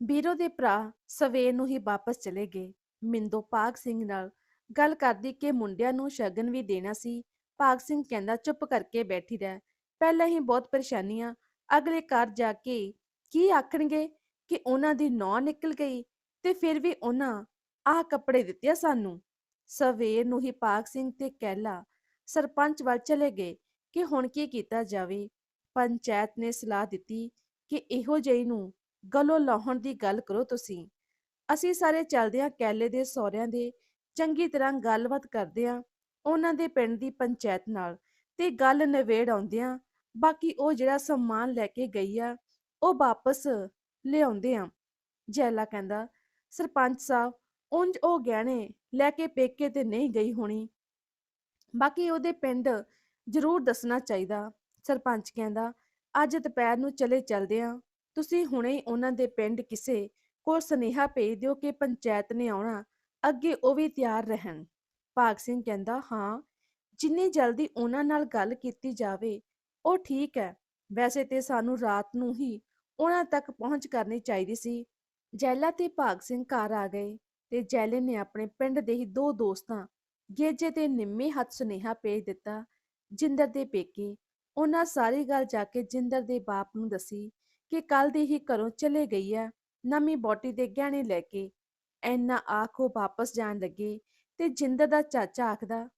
ਬੀਰੋ ਦੇ ਭਰਾ ਸਵੇਰ ਨੂੰ ਹੀ ਵਾਪਸ ਚਲੇ ਗਏ। ਮਿੰਦੋ ਭਾਗ ਸਿੰਘ ਨਾਲ ਗੱਲ ਕਰਦੀ ਕਿ ਮੁੰਡਿਆਂ ਨੂੰ ਸ਼ਗਨ ਵੀ ਦੇਣਾ ਸੀ। ਭਾਗ ਸਿੰਘ ਕਹਿੰਦਾ, ਚੁੱਪ ਕਰਕੇ ਬੈਠੀ ਰਹਿ। ਪਹਿਲਾਂ ਹੀ ਬਹੁਤ ਪਰੇਸ਼ਾਨੀਆਂ ਅਗਲੇ ਘਰ ਜਾ ਕੇ ਕੀ ਆਖਣਗੇ ਕਿ ਉਹਨਾਂ ਦੀ ਨੌ ਨਿਕਲ ਗਈ ਤੇ ਫਿਰ ਵੀ ਉਹਨਾਂ ਆਹ ਕੱਪੜੇ ਦਿੱਤੇ ਸਾਨੂੰ? ਸਵੇਰ ਨੂੰ ਹੀ ਪਾਕ ਸਿੰਘ ਤੇ ਕਹਿਲਾ ਸਰਪੰਚ ਵੱਲ ਚਲੇ ਗਏ ਕਿ ਹੁਣ ਕੀ ਕੀਤਾ ਜਾਵੇ। ਪੰਚਾਇਤ ਨੇ ਸਲਾਹ ਦਿੱਤੀ ਕਿ ਇਹੋ ਜਿਹੀ ਨੂੰ ਗਲੋਂ ਲਾਹਣ ਦੀ ਗੱਲ ਕਰੋ ਤੁਸੀਂ। ਅਸੀਂ ਸਾਰੇ ਚੱਲਦੇ ਹਾਂ ਕੈਲੇ ਦੇ ਸਹੁਰਿਆਂ ਦੇ, ਚੰਗੀ ਤਰ੍ਹਾਂ ਗੱਲਬਾਤ ਕਰਦੇ ਹਾਂ ਉਹਨਾਂ ਦੇ ਪਿੰਡ ਦੀ ਪੰਚਾਇਤ ਨਾਲ ਤੇ ਗੱਲ ਨਵੇੜ ਆਉਂਦੇ ਹਾਂ। ਬਾਕੀ ਉਹ ਜਿਹੜਾ ਸਮਾਨ ਲੈ ਕੇ ਗਈ ਆ, ਉਹ ਵਾਪਸ ਲਿਆਉਂਦੇ ਆ ਜੈਲਾ ਕਹਿੰਦਾ, ਸਰਪੰਚ ਸਾਹਿਬ, ਉਂਝ ਉਹ ਗਹਿਣੇ ਲੈ ਕੇ ਪੇਕੇ ਤੇ ਨਹੀਂ ਗਈ ਹੋਣੀ। ਬਾਕੀ ਉਹਦੇ ਪਿੰਡ ਜ਼ਰੂਰ ਦੱਸਣਾ ਚਾਹੀਦਾ। ਸਰਪੰਚ ਕਹਿੰਦਾ, ਅੱਜ ਦੁਪਹਿਰ ਨੂੰ ਚਲੇ ਚੱਲਦੇ ਆ ਤੁਸੀਂ ਹੁਣੇ ਉਹਨਾਂ ਦੇ ਪਿੰਡ ਕਿਸੇ ਕੋਲ ਸੁਨੇਹਾ ਭੇਜ ਦਿਓ ਕਿ ਪੰਚਾਇਤ ਨੇ ਆਉਣਾ, ਅੱਗੇ ਉਹ ਵੀ ਤਿਆਰ ਰਹਿਣ। ਭਾਗ ਸਿੰਘ ਕਹਿੰਦਾ, ਹਾਂ, ਜਿੰਨੀ ਜਲਦੀ ਉਹਨਾਂ ਨਾਲ ਗੱਲ ਕੀਤੀ ਜਾਵੇ, ਉਹ ਠੀਕ ਹੈ। ਵੈਸੇ ਤੇ ਸਾਨੂੰ ਰਾਤ ਨੂੰ ਹੀ ਉਹਨਾਂ ਤੱਕ ਪਹੁੰਚ ਕਰਨੀ ਚਾਹੀਦੀ ਸੀ। ਜੈਲਾ ਤੇ ਭਾਗ ਸਿੰਘ ਘਰ ਆ ਗਏ ਤੇ ਜੈਲੇ ਨੇ ਆਪਣੇ ਪਿੰਡ ਦੇ ਹੀ ਦੋ ਦੋਸਤਾਂ, ਗੇਜੇ ਤੇ ਨਿੰਮੇ ਹੱਥ ਸੁਨੇਹਾ ਭੇਜ ਦਿੱਤਾ, ਜਿੰਦਰ ਦੇ ਪੇਕੇ। ਉਹਨਾਂ ਸਾਰੀ ਗੱਲ ਜਾ ਕੇ ਜਿੰਦਰ ਦੇ ਬਾਪ ਨੂੰ ਦੱਸੀ ਕਿ ਕੱਲ ਦੀ ਹੀ ਘਰੋਂ ਚਲੇ ਗਈ ਆ ਨਵੀਂ ਬੋਟੀ ਦੇ ਗਹਿਣੇ ਲੈ ਕੇ ਐਨਾ ਆਖੋ ਵਾਪਸ ਜਾਣ ਲੱਗੇ ਤੇ ਜਿੰਦਰ ਦਾ ਚਾਚਾ ਆਖਦਾ,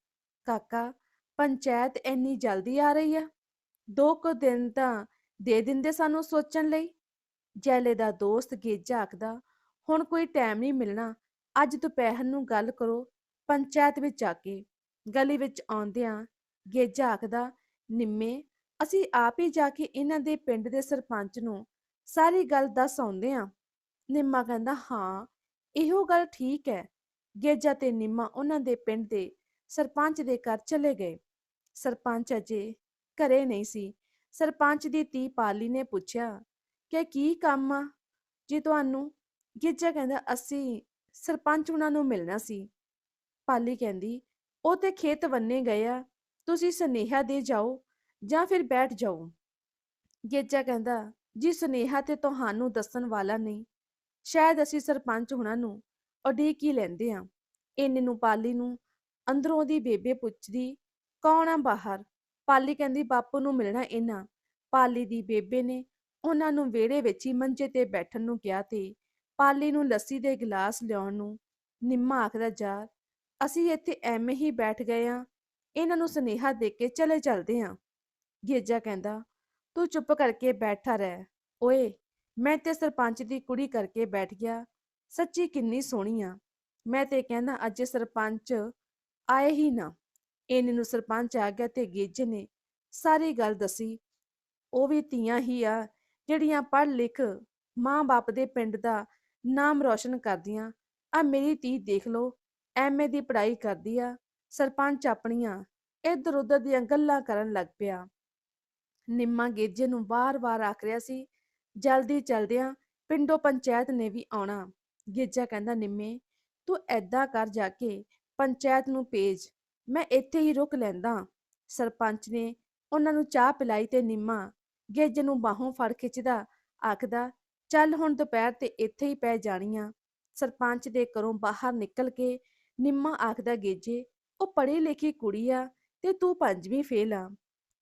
ਕਾਕਾ, ਪੰਚਾਇਤ ਇੰਨੀ ਜਲਦੀ ਆ ਰਹੀ ਆ ਦੋ ਕੁ ਦਿਨ ਤਾਂ ਦੇ ਦਿੰਦੇ ਸਾਨੂੰ ਸੋਚਣ ਲਈ? ਜੈਲੇ ਦਾ ਦੋਸਤ ਗੇਜਾ ਆਖਦਾ, ਹੁਣ ਕੋਈ ਟਾਈਮ ਨਹੀਂ ਮਿਲਣਾ। ਅੱਜ ਦੁਪਹਿਰ ਨੂੰ ਗੱਲ ਕਰੋ, ਪੰਚਾਇਤ ਵਿੱਚ ਜਾ ਕੇ। ਗਲੀ ਵਿੱਚ ਆਉਂਦਿਆਂ ਗੇਜਾ ਆਖਦਾ, ਨਿੰਮੇ ਅਸੀਂ ਆਪ ਹੀ ਜਾ ਕੇ ਇਹਨਾਂ ਦੇ ਪਿੰਡ ਦੇ ਸਰਪੰਚ ਨੂੰ ਸਾਰੀ ਗੱਲ ਦੱਸ ਆਉਂਦੇ ਆ ਨਿੰਮਾ ਕਹਿੰਦਾ, ਹਾਂ, ਇਹੋ ਗੱਲ ਠੀਕ ਹੈ। ਗੇਜਾ ਤੇ ਨਿੰਮਾ ਉਹਨਾਂ ਦੇ ਪਿੰਡ ਦੇ ਸਰਪੰਚ ਦੇ ਘਰ ਚਲੇ ਗਏ। ਸਰਪੰਚ ਅਜੇ ਘਰੇ ਨਹੀਂ ਸੀ। ਸਰਪੰਚ ਦੀ ਧੀ ਪਾਲੀ ਨੇ ਪੁੱਛਿਆ ਕਿ ਕੀ ਕੰਮ ਆ? ਜੀ ਤੁਹਾਨੂੰ ਗਿੱਜਾ ਕਹਿੰਦਾ, ਅਸੀਂ ਸਰਪੰਚ ਉਹਨਾਂ ਨੂੰ ਮਿਲਣਾ ਸੀ। ਪਾਲੀ ਕਹਿੰਦੀ, ਉਹ ਤੇ ਖੇਤ ਵੰਨੇ ਗਏ ਆ। ਤੁਸੀਂ ਸੁਨੇਹਾ ਦੇ ਜਾਓ। ਜਾਂ ਫਿਰ ਬੈਠ ਜਾਓ। ਗੇਜਾ ਕਹਿੰਦਾ, ਜੀ ਸੁਨੇਹਾ ਤੇ ਤੁਹਾਨੂੰ ਦੱਸਣ ਵਾਲਾ ਨਹੀਂ। ਸ਼ਾਇਦ ਅਸੀਂ ਸਰਪੰਚ ਹੁਣਾਂ ਨੂੰ ਉਡੀਕ ਹੀ ਲੈਂਦੇ ਆ ਇੰਨੇ ਨੂੰ ਪਾਲੀ ਨੂੰ ਅੰਦਰੋਂ ਦੀ ਬੇਬੇ ਪੁੱਛਦੀ, ਕੌਣ ਆ ਬਾਹਰ? ਪਾਲੀ ਕਹਿੰਦੀ, ਬਾਪੂ ਨੂੰ ਮਿਲਣਾ ਇਹਨਾਂ। ਪਾਲੀ ਦੀ ਬੇਬੇ ਨੇ ਉਹਨਾਂ ਨੂੰ ਵਿਹੜੇ ਵਿੱਚ ਹੀ ਮੰਜੇ ਤੇ ਬੈਠਣ ਨੂੰ ਕਿਹਾ ਤੇ ਪਾਲੀ ਨੂੰ ਲੱਸੀ ਦੇ ਗਲਾਸ ਲਿਆਉਣ ਨੂੰ ਨਿੰਮਾ ਆਖਦਾ, ਜਾ, ਅਸੀਂ ਇੱਥੇ ਐਵੇਂ ਹੀ ਬੈਠ ਗਏ ਆ ਇਹਨਾਂ ਨੂੰ ਸੁਨੇਹਾ ਦੇ ਕੇ ਚਲੇ ਚਲਦੇ ਆ ਗੇਜਾ ਕਹਿੰਦਾ, ਤੂੰ ਚੁੱਪ ਕਰਕੇ ਬੈਠਾ ਰਹਿ। ਓਏ, ਮੈਂ ਤੇ ਸਰਪੰਚ ਦੀ ਕੁੜੀ ਕਰਕੇ ਬੈਠ ਗਿਆ। ਸੱਚੀ ਕਿੰਨੀ ਸੋਹਣੀ ਆ। ਮੈਂ ਤੇ ਕਹਿੰਦਾ, ਅੱਜ ਸਰਪੰਚ ਆਏ ਹੀ ਨਾ। ਇਹਨੇ ਨੂੰ ਸਰਪੰਚ ਆ ਗਿਆ ਤੇ ਗੇਜੇ ਨੇ ਸਾਰੀ ਗੱਲ ਦੱਸੀ। ਉਹ ਵੀ ਧੀਆਂ ਹੀ ਆ, ਜਿਹੜੀਆਂ ਪੜ੍ਹ ਲਿਖ ਮਾਂ-ਬਾਪ ਦੇ ਪਿੰਡ ਦਾ ਨਾਮ ਰੌਸ਼ਨ ਕਰਦੀਆਂ। ਆ ਮੇਰੀ ਧੀ ਦੇਖ ਲਓ ਐਮਏ ਦੀ ਪੜ੍ਹਾਈ ਕਰਦੀ ਆ। ਸਰਪੰਚ ਆਪਣੀਆਂ ਇੱਧਰ ਉੱਧਰ ਦੀਆਂ ਗੱਲਾਂ ਕਰਨ ਲੱਗ ਪਿਆ। ਨਿੰਮਾ ਗੇਜੇ ਨੂੰ ਵਾਰ-ਵਾਰ ਆਖ ਰਿਹਾ ਸੀ, ਜਲਦੀ ਚਲਦਿਆਂ ਪਿੰਡੋਂ ਪੰਚਾਇਤ ਨੇ ਵੀ ਆਉਣਾ। ਗੇਜਾ ਕਹਿੰਦਾ, ਨਿੰਮੇ, ਤੂੰ ਐਦਾਂ ਕਰ ਜਾ ਕੇ ਪੰਚਾਇਤ ਨੂੰ ਭੇਜ, ਮੈਂ ਇੱਥੇ ਹੀ ਰੁਕ ਲੈਂਦਾ। ਸਰਪੰਚ ਨੇ ਉਹਨਾਂ ਨੂੰ ਚਾਹ ਪਿਲਾਈ ਤੇ ਨਿੰਮਾ ਗੇਜੇ ਨੂੰ ਬਾਹੋਂ ਫੜ ਖਿੱਚਦਾ, ਆਖਦਾ, ਚੱਲ ਹੁਣ ਦੁਪਹਿਰ ਤੇ ਇੱਥੇ ਹੀ ਪੈ ਜਾਣੀਆਂ। ਸਰਪੰਚ ਦੇ ਘਰੋਂ ਬਾਹਰ ਨਿਕਲ ਕੇ ਨਿੰਮਾ ਆਖਦਾ ਗੇਜੇ ਉਹ ਪੜ੍ਹੀ ਲਿਖੀ ਕੁੜੀ ਆ ਤੇ ਤੂੰ ਪੰਜਵੀਂ ਫੇਲ ਆ।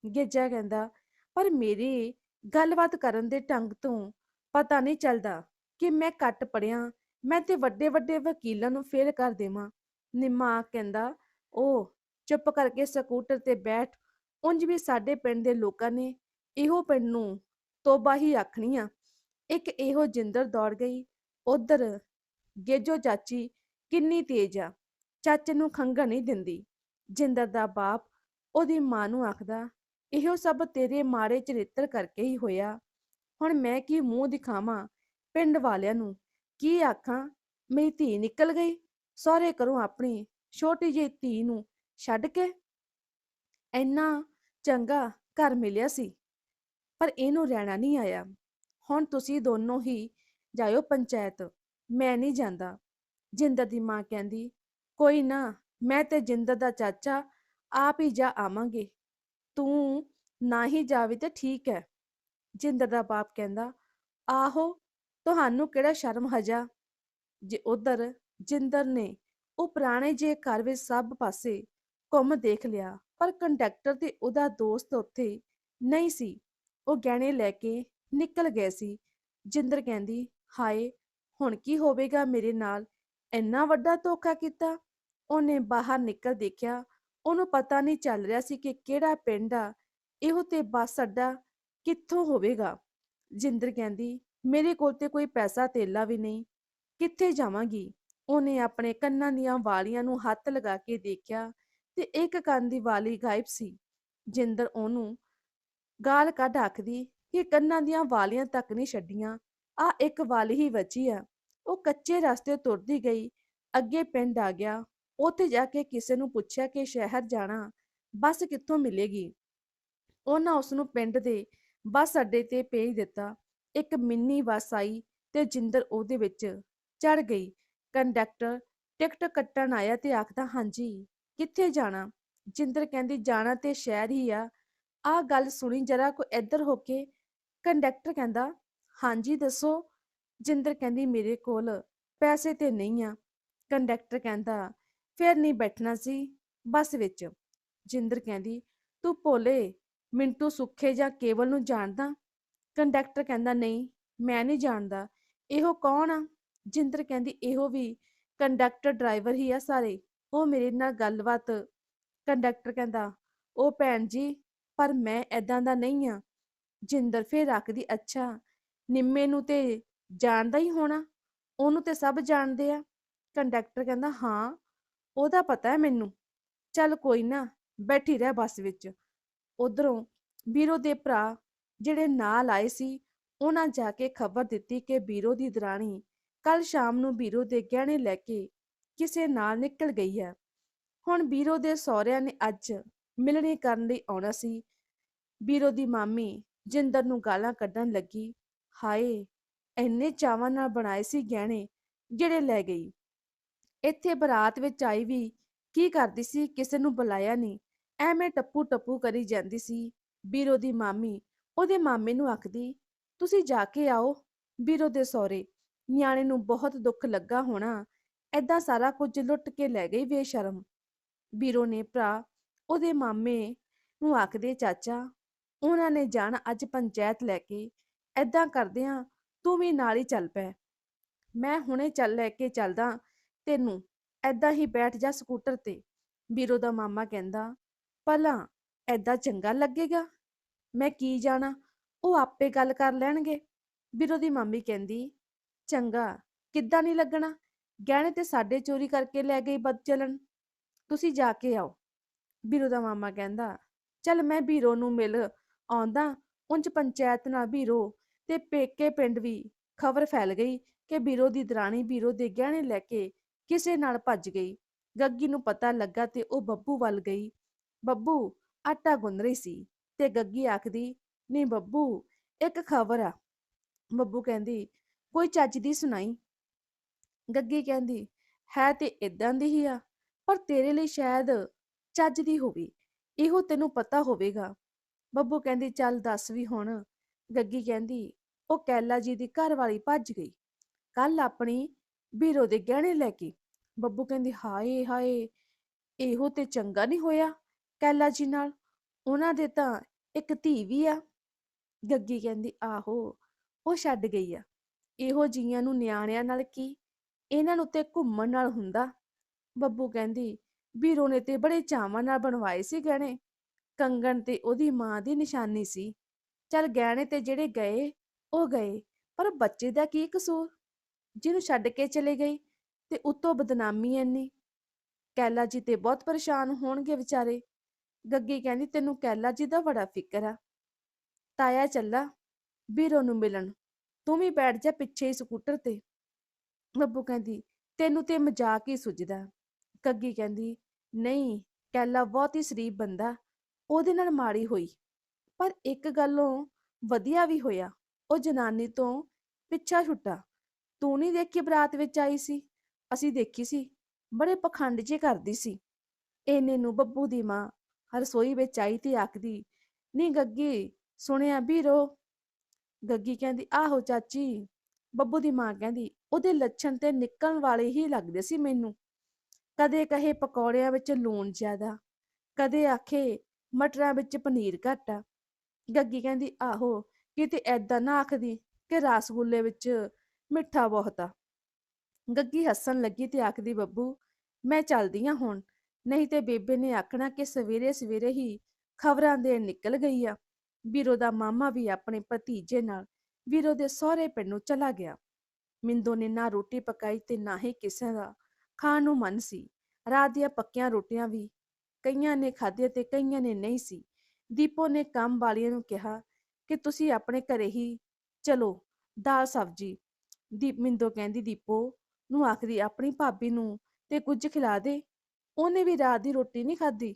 ਗੇਜਾ ਕਹਿੰਦਾ ਪਰ ਮੇਰੀ ਗੱਲਬਾਤ ਕਰਨ ਦੇ ਢੰਗ ਤੋਂ ਪਤਾ ਨਹੀਂ ਚੱਲਦਾ ਕਿ ਮੈਂ ਘੱਟ ਪੜਿਆ ਮੈਂ ਤੇ ਵੱਡੇ ਵੱਡੇ ਵਕੀਲਾਂ ਨੂੰ ਫੇਲ ਕਰ ਦੇਵਾਂ। ਨਿੰਮਾ ਕਹਿੰਦਾ ਉਹ ਚੁੱਪ ਕਰਕੇ ਸਕੂਟਰ ਤੇ ਬੈਠ, ਉਂਝ ਵੀ ਸਾਡੇ ਪਿੰਡ ਦੇ ਲੋਕਾਂ ਨੇ ਇਹੋ ਪਿੰਡ ਨੂੰ ਤੋਬਾ ਹੀ ਆਖਣੀ ਆ। ਇੱਕ ਇਹੋ ਜਿੰਦਰ ਦੌੜ ਗਈ, ਉਧਰ ਗੇਜੋ ਚਾਚੀ ਕਿੰਨੀ ਤੇਜ਼ ਆ, ਚਾਚੇ ਨੂੰ ਖੰਗਾ ਨਹੀਂ ਦਿੰਦੀ। ਜਿੰਦਰ ਦਾ ਬਾਪ ਉਹਦੀ ਮਾਂ ਨੂੰ ਆਖਦਾ ਇਹੋ ਸਭ ਤੇਰੇ ਮਾੜੇ ਚਰਿੱਤਰ ਕਰਕੇ ਹੀ ਹੋਇਆ। ਹੁਣ ਮੈਂ ਕੀ ਮੂੰਹ ਦਿਖਾਵਾਂ ਪਿੰਡ ਵਾਲਿਆਂ ਨੂੰ? ਕੀ ਆਖਾਂ, ਮੇਰੀ ਧੀ ਨਿਕਲ ਗਈ, ਸਹੁਰੇ ਕਰੋ ਆਪਣੀ ਛੋਟੀ ਜਿਹੀ ਧੀ ਨੂੰ ਛੱਡ ਕੇ? ਇੰਨਾ ਚੰਗਾ ਘਰ ਮਿਲਿਆ ਸੀ, ਪਰ ਇਹਨੂੰ ਰਹਿਣਾ ਨਹੀਂ ਆਇਆ। ਹੁਣ ਤੁਸੀਂ ਦੋਨੋਂ ਹੀ ਜਾਇਓ ਪੰਚਾਇਤ, ਮੈਂ ਨਹੀਂ ਜਾਂਦਾ। ਜਿੰਦਰ ਦੀ ਮਾਂ ਕਹਿੰਦੀ, ਕੋਈ ਨਾ, ਮੈਂ ਤੇ ਜਿੰਦਰ ਦਾ ਚਾਚਾ ਆਪ ਹੀ ਜਾ ਆਵਾਂਗੇ। ਤੂੰ ਨਾ ਹੀ ਜਾਵੇ ਤੇ ਠੀਕ ਹੈ ਜਿੰਦਰ ਦਾ ਬਾਪ ਕਹਿੰਦਾ, ਆਹੋ, ਤੁਹਾਨੂੰ ਕਿਹੜਾ ਸ਼ਰਮ ਹਜਾ? ਜੇ ਉਧਰ ਜਿੰਦਰ ਨੇ ਉਹ ਪੁਰਾਣੇ ਜੇ ਘਰ ਵਿੱਚ ਸਭ ਪਾਸੇ ਘੁੰਮ ਦੇਖ ਲਿਆ, ਪਰ ਕੰਡਕਟਰ ਤੇ ਉਹਦਾ ਦੋਸਤ ਉੱਥੇ ਨਹੀਂ ਸੀ। ਉਹ ਗਹਿਣੇ ਲੈ ਕੇ ਨਿਕਲ ਗਏ ਸੀ। ਜਿੰਦਰ ਕਹਿੰਦੀ, ਹਾਏ, ਹੁਣ ਕੀ ਹੋਵੇਗਾ ਮੇਰੇ ਨਾਲ? ਇੰਨਾ ਵੱਡਾ ਧੋਖਾ ਕੀਤਾ? ਉਹਨੇ ਬਾਹਰ ਨਿਕਲ ਦੇਖਿਆ ਉਹਨੂੰ ਪਤਾ ਨਹੀਂ ਚੱਲ ਰਿਹਾ ਸੀ ਕਿ ਕਿਹੜਾ ਪਿੰਡ ਆ, ਇਹੋ ਤੇ ਬੱਸ ਅੱਡਾ ਕਿੱਥੋਂ ਹੋਵੇਗਾ? ਜਿੰਦਰ ਕਹਿੰਦੀ, ਮੇਰੇ ਕੋਲ ਤੇ ਕੋਈ ਪੈਸਾ ਤੇਲਾ ਵੀ ਨਹੀਂ, ਕਿੱਥੇ ਜਾਵਾਂਗੀ? ਉਹਨੇ ਆਪਣੇ ਕੰਨਾਂ ਦੀਆਂ ਵਾਲੀਆਂ ਨੂੰ ਹੱਥ ਲਗਾ ਕੇ ਦੇਖਿਆ ਤੇ ਇੱਕ ਕੰਨ ਦੀ ਵਾਲੀ ਗਾਇਬ ਸੀ। ਜਿੰਦਰ ਉਹਨੂੰ ਗਾਲ ਕੱਢ ਆਖਦੀ, ਕਿ ਕੰਨਾਂ ਦੀਆਂ ਵਾਲੀਆਂ ਤੱਕ ਨਹੀਂ ਛੱਡੀਆਂ, ਆ ਇੱਕ ਵਾਲੀ ਹੀ ਬਚੀ ਆ। ਉਹ ਕੱਚੇ ਰਸਤੇ ਤੁਰਦੀ ਗਈ, ਅੱਗੇ ਪਿੰਡ ਆ ਗਿਆ। ਉੱਥੇ ਜਾ ਕੇ ਕਿਸੇ ਨੂੰ ਪੁੱਛਿਆ ਕਿ ਸ਼ਹਿਰ ਜਾਣਾ, ਬੱਸ ਕਿੱਥੋਂ ਮਿਲੇਗੀ? ਉਹਨਾਂ ਉਸ ਨੂੰ ਪਿੰਡ ਦੇ ਬੱਸ ਅੱਡੇ ਤੇ ਭੇਜ ਦਿੱਤਾ। ਇੱਕ ਮਿੰਨੀ ਬੱਸ ਆਈ ਤੇ ਜਿੰਦਰ ਉਹਦੇ ਵਿੱਚ ਚੜ ਗਈ। ਕੰਡਕਟਰ ਟਿਕਟ ਕੱਟਣ ਆਇਆ ਤੇ ਆਖਦਾ, ਹਾਂਜੀ, ਕਿੱਥੇ ਜਾਣਾ? ਜਿੰਦਰ ਕਹਿੰਦੀ, ਜਾਣਾ ਤੇ ਸ਼ਹਿਰ ਹੀ ਆ। ਆਹ ਗੱਲ ਸੁਣੀ ਜਰਾ ਕੋ ਇੱਧਰ ਹੋ ਕੇ। ਕੰਡਕਟਰ ਕਹਿੰਦਾ, ਹਾਂਜੀ, ਦੱਸੋ। ਜਿੰਦਰ ਕਹਿੰਦੀ, ਮੇਰੇ ਕੋਲ ਪੈਸੇ ਤੇ ਨਹੀਂ ਆ। ਕੰਡਕਟਰ ਕਹਿੰਦਾ ਫਿਰ ਨਹੀਂ ਬੈਠਣਾ ਸੀ ਬੱਸ ਵਿੱਚ। ਜਿੰਦਰ ਕਹਿੰਦੀ, ਤੂੰ ਭੋਲੇ, ਮਿੰਟੂ ਸੁੱਖੇ ਜਾਂ ਕੇਵਲ ਨੂੰ ਜਾਣਦਾ? ਕੰਡਕਟਰ ਕਹਿੰਦਾ, ਨਹੀਂ, ਮੈਂ ਨਹੀਂ ਜਾਣਦਾ। ਇਹੋ ਕੌਣ ਆ? ਜਿੰਦਰ ਕਹਿੰਦੀ, ਇਹੋ ਵੀ ਕੰਡਕਟਰ ਡਰਾਈਵਰ ਹੀ ਆ ਸਾਰੇ। ਉਹ ਮੇਰੇ ਨਾਲ ਗੱਲਬਾਤ ਕੰਡਕਟਰ ਕਹਿੰਦਾ, ਉਹ ਭੈਣ ਜੀ, ਪਰ ਮੈਂ ਐਦਾਂ ਦਾ ਨਹੀਂ ਆ ਜਿੰਦਰ ਫੇਰ ਰੱਖਦੀ ਅੱਛਾ, ਨਿੰਮੇ ਨੂੰ ਤੇ ਜਾਣਦਾ ਹੀ ਹੋਣਾ। ਉਹਨੂੰ ਤੇ ਸਭ ਜਾਣਦੇ ਆ ਕੰਡਕਟਰ ਕਹਿੰਦਾ, ਹਾਂ ਉਹਦਾ ਪਤਾ ਹੈ ਮੈਨੂੰ? ਚੱਲ ਕੋਈ ਨਾ, ਬੈਠੀ ਰਹਿ ਬੱਸ ਵਿੱਚ। ਉਧਰੋਂ ਬੀਰੋ ਦੇ ਭਰਾ ਜਿਹੜੇ ਨਾਲ ਆਏ ਸੀ, ਉਹਨਾਂ ਜਾ ਕੇ ਖਬਰ ਦਿੱਤੀ ਕਿ ਬੀਰੋ ਦੀ ਦਰਾਣੀ ਕੱਲ ਸ਼ਾਮ ਨੂੰ ਬੀਰੋ ਦੇ ਗਹਿਣੇ ਲੈ ਕੇ ਕਿਸੇ ਨਾਲ ਨਿਕਲ ਗਈ ਹੈ। ਹੁਣ ਬੀਰੋ ਦੇ ਸਹੁਰਿਆਂ ਨੇ ਅੱਜ ਮਿਲਣੀ ਕਰਨ ਲਈ ਆਉਣਾ ਸੀ। ਬੀਰੋ ਦੀ ਮਾਮੀ ਜਿੰਦਰ ਨੂੰ ਗਾਲਾਂ ਕੱਢਣ ਲੱਗੀ। ਹਾਏ, ਇੰਨੇ ਚਾਵਾਂ ਨਾਲ ਬਣਾਏ ਸੀ ਗਹਿਣੇ, ਜਿਹੜੇ ਲੈ ਗਈ। ਇੱਥੇ ਬਰਾਤ ਵਿੱਚ ਆਈ ਵੀ ਕੀ ਕਰਦੀ ਸੀ, ਕਿਸੇ ਨੂੰ ਬੁਲਾਇਆ ਨਹੀਂ। ਐਵੇਂ ਟੱਪੂ ਟੱਪੂ ਕਰੀ ਜਾਂਦੀ ਸੀ। ਬੀਰੋ ਦੀ ਮਾਮੀ ਉਹਦੇ ਮਾਮੇ ਨੂੰ ਆਖਦੀ, ਤੁਸੀਂ ਜਾ ਕੇ ਆਓ ਬੀਰੋ ਦੇ ਸਹੁਰੇ। ਨਿਆਣੇ ਨੂੰ ਬਹੁਤ ਦੁੱਖ ਲੱਗਾ ਹੋਣਾ। ਐਦਾਂ ਸਾਰਾ ਕੁਝ ਲੁੱਟ ਕੇ ਲੈ ਗਈ ਬੇਸ਼ਰਮ। ਬੀਰੋ ਨੇ ਭਰਾ ਉਹਦੇ ਮਾਮੇ ਨੂੰ ਆਖਦੇ, ਚਾਚਾ, ਉਹਨਾਂ ਨੇ ਜਾਣਾ ਅੱਜ ਪੰਚਾਇਤ ਲੈ ਕੇ। ਐਦਾਂ ਕਰਦਿਆਂ ਤੂੰ ਵੀ ਨਾਲ ਹੀ ਚੱਲ ਪੈ। ਮੈਂ ਹੁਣੇ ਚੱਲ ਲੈ ਕੇ ਚੱਲਦਾ ਤੈਨੂੰ ਐਦਾਂ ਹੀ ਬੈਠ ਜਾ ਸਕੂਟਰ ਤੇ। ਵੀਰੋ ਦਾ ਮਾਮਾ ਕਹਿੰਦਾ, ਭਲਾ ਐਦਾਂ ਚੰਗਾ ਲੱਗੇਗਾ? ਮੈਂ ਕੀ ਜਾਣਾ? ਉਹ ਆਪੇ ਗੱਲ ਕਰ ਲੈਣਗੇ। ਬੀਰੋ ਦੀ ਮਾਮੀ ਕਹਿੰਦੀ, ਚੰਗਾ, ਕਿੱਦਾਂ ਨਹੀਂ ਲੱਗਣਾ? ਗਹਿਣੇ ਤੇ ਸਾਡੇ ਚੋਰੀ ਕਰਕੇ ਲੈ ਗਈ ਬਦਚਲਨ ਤੁਸੀਂ ਜਾ ਕੇ ਆਓ। ਬੀਰੋ ਦਾ ਮਾਮਾ ਕਹਿੰਦਾ, ਚੱਲ ਮੈਂ ਵੀਰੋ ਨੂੰ ਮਿਲ ਆਉਂਦਾ। ਉਂਝ ਪੰਚਾਇਤ ਨਾਲ ਬੀਰੋ ਤੇ ਪੇਕੇ ਪਿੰਡ ਵੀ ਖਬਰ ਫੈਲ ਗਈ ਕਿ ਬੀਰੋ ਦੀ ਦਰਾਣੀ ਬੀਰੋ ਦੇ ਗਹਿਣੇ ਲੈ ਕੇ ਕਿਸੇ ਨਾਲ ਭੱਜ ਗਈ। ਗੱਗੀ ਨੂੰ ਪਤਾ ਲੱਗਾ ਤੇ ਉਹ ਬੱਬੂ ਵੱਲ ਗਈ। ਬੱਬੂ, ਆਟਾ ਗੁੰਨ ਰਹੀ ਸੀ ਤੇ ਗੱਗੀ ਆਖਦੀ, ਨਹੀਂ ਬੱਬੂ, ਇੱਕ ਖਬਰ ਆ। ਬੱਬੂ ਕਹਿੰਦੀ, ਕੋਈ ਚੱਜ ਦੀ ਸੁਣਾਈ? ਗੱਗੀ ਕਹਿੰਦੀ, ਹੈ ਤੇ ਇਦਾਂ ਦੀ ਹੀ ਆ, ਪਰ ਤੇਰੇ ਲਈ ਸ਼ਾਇਦ ਚੱਜ ਦੀ ਹੋਵੇ। ਇਹੋ ਤੈਨੂੰ ਪਤਾ ਹੋਵੇਗਾ। ਬੱਬੂ ਕਹਿੰਦੀ, ਚੱਲ ਦੱਸ ਵੀ ਹੁਣ। ਗੱਗੀ ਕਹਿੰਦੀ, ਉਹ ਕੈਲਾ ਜੀ ਦੀ ਘਰ ਵਾਲੀ ਭੱਜ ਗਈ। ਕੱਲ ਆਪਣੀ ਬੀਰੋ ਦੇ ਗਹਿਣੇ ਲੈ ਕੇ ਬੱਬੂ ਕਹਿੰਦੀ, ਹਾਏ ਹਾਏ, ਇਹੋ ਤੇ ਚੰਗਾ ਨਹੀਂ ਹੋਇਆ ਕੈਲਾ ਜੀ ਨਾਲ। ਉਹਨਾਂ ਦੇ ਤਾਂ ਇੱਕ ਧੀ ਵੀ ਆ। ਗੱਗੀ ਕਹਿੰਦੀ, ਆਹੋ, ਉਹ ਛੱਡ ਗਈ ਆ। ਇਹੋ ਜੀਆਂ ਨੂੰ ਨਿਆਣਿਆਂ ਨਾਲ ਕੀ? ਇਹਨਾਂ ਨੂੰ ਤੇ ਘੁੰਮਣ ਨਾਲ ਹੁੰਦਾ। ਬੱਬੂ ਕਹਿੰਦੀ ਬੀਰੋ ਨੇ ਤੇ ਬੜੇ ਚਾਵਾਂ ਨਾਲ ਬਣਵਾਏ ਸੀ ਗਹਿਣੇ। ਕੰਗਣ ਤੇ ਉਹਦੀ ਮਾਂ ਦੀ ਨਿਸ਼ਾਨੀ ਸੀ। ਚੱਲ ਗਹਿਣੇ ਤੇ ਜਿਹੜੇ ਗਏ, ਉਹ ਗਏ, ਪਰ ਬੱਚੇ ਦਾ ਕੀ ਕਸੂਰ? ਜਿਹਨੂੰ ਛੱਡ ਕੇ ਚਲੇ ਗਈ ਤੇ ਉਤੋਂ ਬਦਨਾਮੀ ਐਨੀ ਕੈਲਾ ਜੀ ਤੇ ਬਹੁਤ ਪਰੇਸ਼ਾਨ ਹੋਣਗੇ ਵਿਚਾਰੇ। ਗੱਗੀ ਕਹਿੰਦੀ, ਤੈਨੂੰ ਕੈਲਾ ਜੀ ਦਾ ਬੜਾ ਫਿਕਰ ਆ। ਤਾਇਆ ਚੱਲਾ, ਵੀਰੋ ਨੂੰ ਮਿਲਣ। ਤੂੰ ਵੀ ਬੈਠ ਜਾ ਪਿੱਛੇ ਹੀ ਸਕੂਟਰ ਤੇ। ਬੱਬੂ ਕਹਿੰਦੀ, ਤੈਨੂੰ ਤੇ ਮਜ਼ਾਕ ਹੀ ਸੁਝਦਾ। ਗੱਗੀ ਕਹਿੰਦੀ, ਨਹੀਂ, ਕੈਲਾ ਬਹੁਤ ਹੀ ਸ਼ਰੀਫ ਬੰਦਾ। ਉਹਦੇ ਨਾਲ ਮਾੜੀ ਹੋਈ। ਪਰ ਇੱਕ ਗੱਲੋਂ ਵਧੀਆ ਵੀ ਹੋਇਆ। ਉਹ ਜਨਾਨੀ ਤੋਂ ਪਿੱਛਾ ਛੁੱਟਾ। ਤੂੰ ਨਹੀਂ ਦੇਖੀ ਬਰਾਤ ਵਿੱਚ ਆਈ ਸੀ? ਅਸੀਂ ਦੇਖੀ ਸੀ, ਬੜੇ ਪਖੰਡ ਜੇ ਕਰਦੀ ਸੀ। ਇਹਨੇ ਨੂੰ ਬੱਬੂ ਦੀ ਮਾਂ ਰਸੋਈ ਵਿੱਚ ਆਈ ਤੇ ਆਖਦੀ ਨਹੀਂ ਗੱਗੀ, ਸੁਣਿਆ ਵੀਰੋ? ਗੱਗੀ ਕਹਿੰਦੀ, ਆਹੋ ਚਾਚੀ। ਬੱਬੂ ਦੀ ਮਾਂ ਕਹਿੰਦੀ, ਉਹਦੇ ਲੱਛਣ ਤੇ ਨਿਕਲਣ ਵਾਲੇ ਹੀ ਲੱਗਦੇ ਸੀ ਮੈਨੂੰ। ਕਦੇ ਕਹੇ ਪਕੌੜਿਆਂ ਵਿੱਚ ਲੂਣ ਜ਼ਿਆਦਾ, ਕਦੇ ਆਖੇ ਮਟਰਾਂ ਵਿੱਚ ਪਨੀਰ ਘੱਟ। ਆ ਗੱਗੀ ਕਹਿੰਦੀ, ਆਹੋ, ਕਿਤੇ ਐਦਾਂ ਨਾ ਆਖਦੀ ਕਿ ਰਸਗੁੱਲੇ ਵਿੱਚ ਮਿੱਠਾ ਬਹੁਤ ਆ। ਗੱਗੀ ਹੱਸਣ ਲੱਗੀ ਤੇ ਆਖਦੀ, ਬੱਬੂ, ਮੈਂ ਚੱਲਦੀ ਆ ਹੁਣ। ਨਹੀਂ ਤੇ ਬੇਬੇ ਨੇ ਆਖਣਾ ਕਿ ਸਵੇਰੇ ਸਵੇਰੇ ਹੀ ਖਬਰਾਂ ਦੇ ਨਿਕਲ ਗਈ ਆ। ਵੀਰੋ ਦਾ ਮਾਮਾ ਵੀ ਆਪਣੇ ਭਤੀਜੇ ਨਾਲ ਵੀਰੋ ਦੇ ਸਹੁਰੇ ਪਿੰਡ ਨੂੰ ਚਲਾ ਗਿਆ। ਮਿੰਦੋ ਨੇ ਨਾ ਰੋਟੀ ਪਕਾਈ ਤੇ ਨਾ ਹੀ ਕਿਸੇ ਦਾ ਖਾਣ ਨੂੰ ਮਨ ਸੀ। ਰਾਤ ਦੀਆਂ ਪੱਕੀਆਂ ਰੋਟੀਆਂ ਵੀ ਕਈਆਂ ਨੇ ਖਾਧੀਆਂ ਤੇ ਕਈਆਂ ਨੇ ਨਹੀਂ ਸੀ। ਦੀਪੋ ਨੇ ਕੰਮ ਵਾਲੀਆਂ ਨੂੰ ਕਿਹਾ ਕਿ ਤੁਸੀਂ ਆਪਣੇ ਘਰੇ ਹੀ ਚਲੋ ਦਾਲ, ਸਬਜੀ। ਦੀਪ ਮਿੰਦੋ ਕਹਿੰਦੀ, ਦੀਪੋ ਨੂੰ ਆਖਦੀ, ਆਪਣੀ ਭਾਬੀ ਨੂੰ ਤੇ ਕੁਝ ਖਿਲਾ ਦੇ। ਉਹਨੇ ਵੀ ਰਾਤ ਦੀ ਰੋਟੀ ਨਹੀਂ ਖਾਧੀ।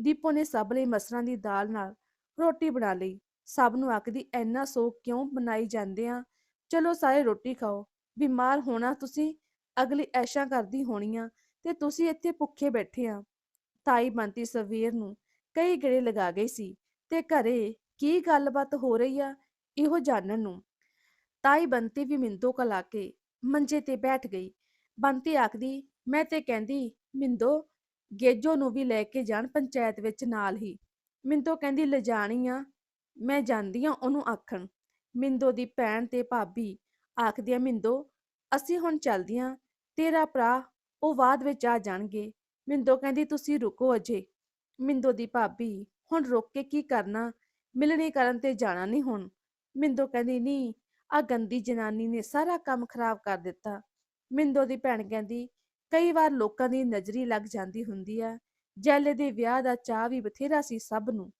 ਦੀਪੋ ਨੇ ਸਭ ਲਈ ਮਸਰਾਂ ਦੀ ਦਾਲ ਨਾਲ ਰੋਟੀ ਬਣਾ ਲਈ। ਸਭ ਨੂੰ ਆਖਦੀ ਐਨਾ ਸੋਗ ਕਿਉਂ ਬਣਾਈ ਜਾਂਦੇ ਆ? ਚਲੋ ਸਾਰੇ ਰੋਟੀ ਖਾਓ। ਬਿਮਾਰ ਹੋਣਾ ਤੁਸੀਂ, ਅਗਲੀ ਐਸ਼ਾਂ ਕਰਦੀ ਹੋਣੀਆਂ ਤੇ ਤੁਸੀਂ ਇੱਥੇ ਭੁੱਖੇ ਬੈਠੇ ਆ। ਤਾਈ ਬੰਤੀ ਸਵੇਰ ਨੂੰ ਕਈ ਗੇੜੇ ਲਗਾ ਗਈ ਸੀ ਤੇ ਘਰੇ ਕੀ ਗੱਲਬਾਤ ਹੋ ਰਹੀ ਆ, ਇਹੋ ਜਾਣਨ ਨੂੰ। ਤਾਈ ਬੰਤੀ ਵੀ ਮਿੰਦੋ ਕਲਾ ਕੇ ਮੰਜੇ ਤੇ ਬੈਠ ਗਈ। ਬੰਤੀ ਆਖਦੀ, ਮੈਂ ਤੇ ਕਹਿੰਦੀ, ਮਿੰਦੋ, ਗੇਜੋ ਨੂੰ ਵੀ ਲੈ ਕੇ ਜਾਣ ਪੰਚਾਇਤ ਵਿੱਚ ਨਾਲ ਹੀ। ਮਿੰਦੋ ਕਹਿੰਦੀ ਲਿਜਾਣੀ ਆ, ਮੈਂ ਜਾਂਦੀ ਆ ਉਹਨੂੰ ਆਖਣ। ਮਿੰਦੋ ਦੀ ਭੈਣ ਤੇ ਭਾਬੀ ਆਖਦੀਆਂ ਮਿੰਦੋ, ਅਸੀਂ ਹੁਣ ਚੱਲਦੀਆਂ ਤੇਰਾ ਭਰਾ ਉਹ ਬਾਅਦ ਵਿੱਚ ਆ ਜਾਣਗੇ। ਮਿੰਦੋ ਕਹਿੰਦੀ, ਤੁਸੀਂ ਰੁਕੋ ਅਜੇ। ਮਿੰਦੋ ਦੀ ਭਾਬੀ, ਹੁਣ ਰੁਕ ਕੇ ਕੀ ਕਰਨਾ? ਮਿਲਣੀ ਕਰਨ ਤੇ ਜਾਣਾ ਨਹੀਂ ਹੁਣ। ਮਿੰਦੋ ਕਹਿੰਦੀ, ਨਹੀਂ ਆ ਗੰਦੀ ਜਨਾਨੀ ਨੇ ਸਾਰਾ ਕੰਮ ਖਰਾਬ ਕਰ ਦਿੱਤਾ। ਮਿੰਦੋ ਦੀ ਭੈਣ ਕਹਿੰਦੀ, ਕਈ ਵਾਰ ਲੋਕਾਂ ਦੀ ਨਜ਼ਰੀ ਲੱਗ ਜਾਂਦੀ ਹੁੰਦੀ ਆ। ਜੈਲੇ ਦੇ ਵਿਆਹ ਦਾ ਚਾਹ ਵੀ ਬਥੇਰਾ ਸੀ ਸਭ ਨੂੰ।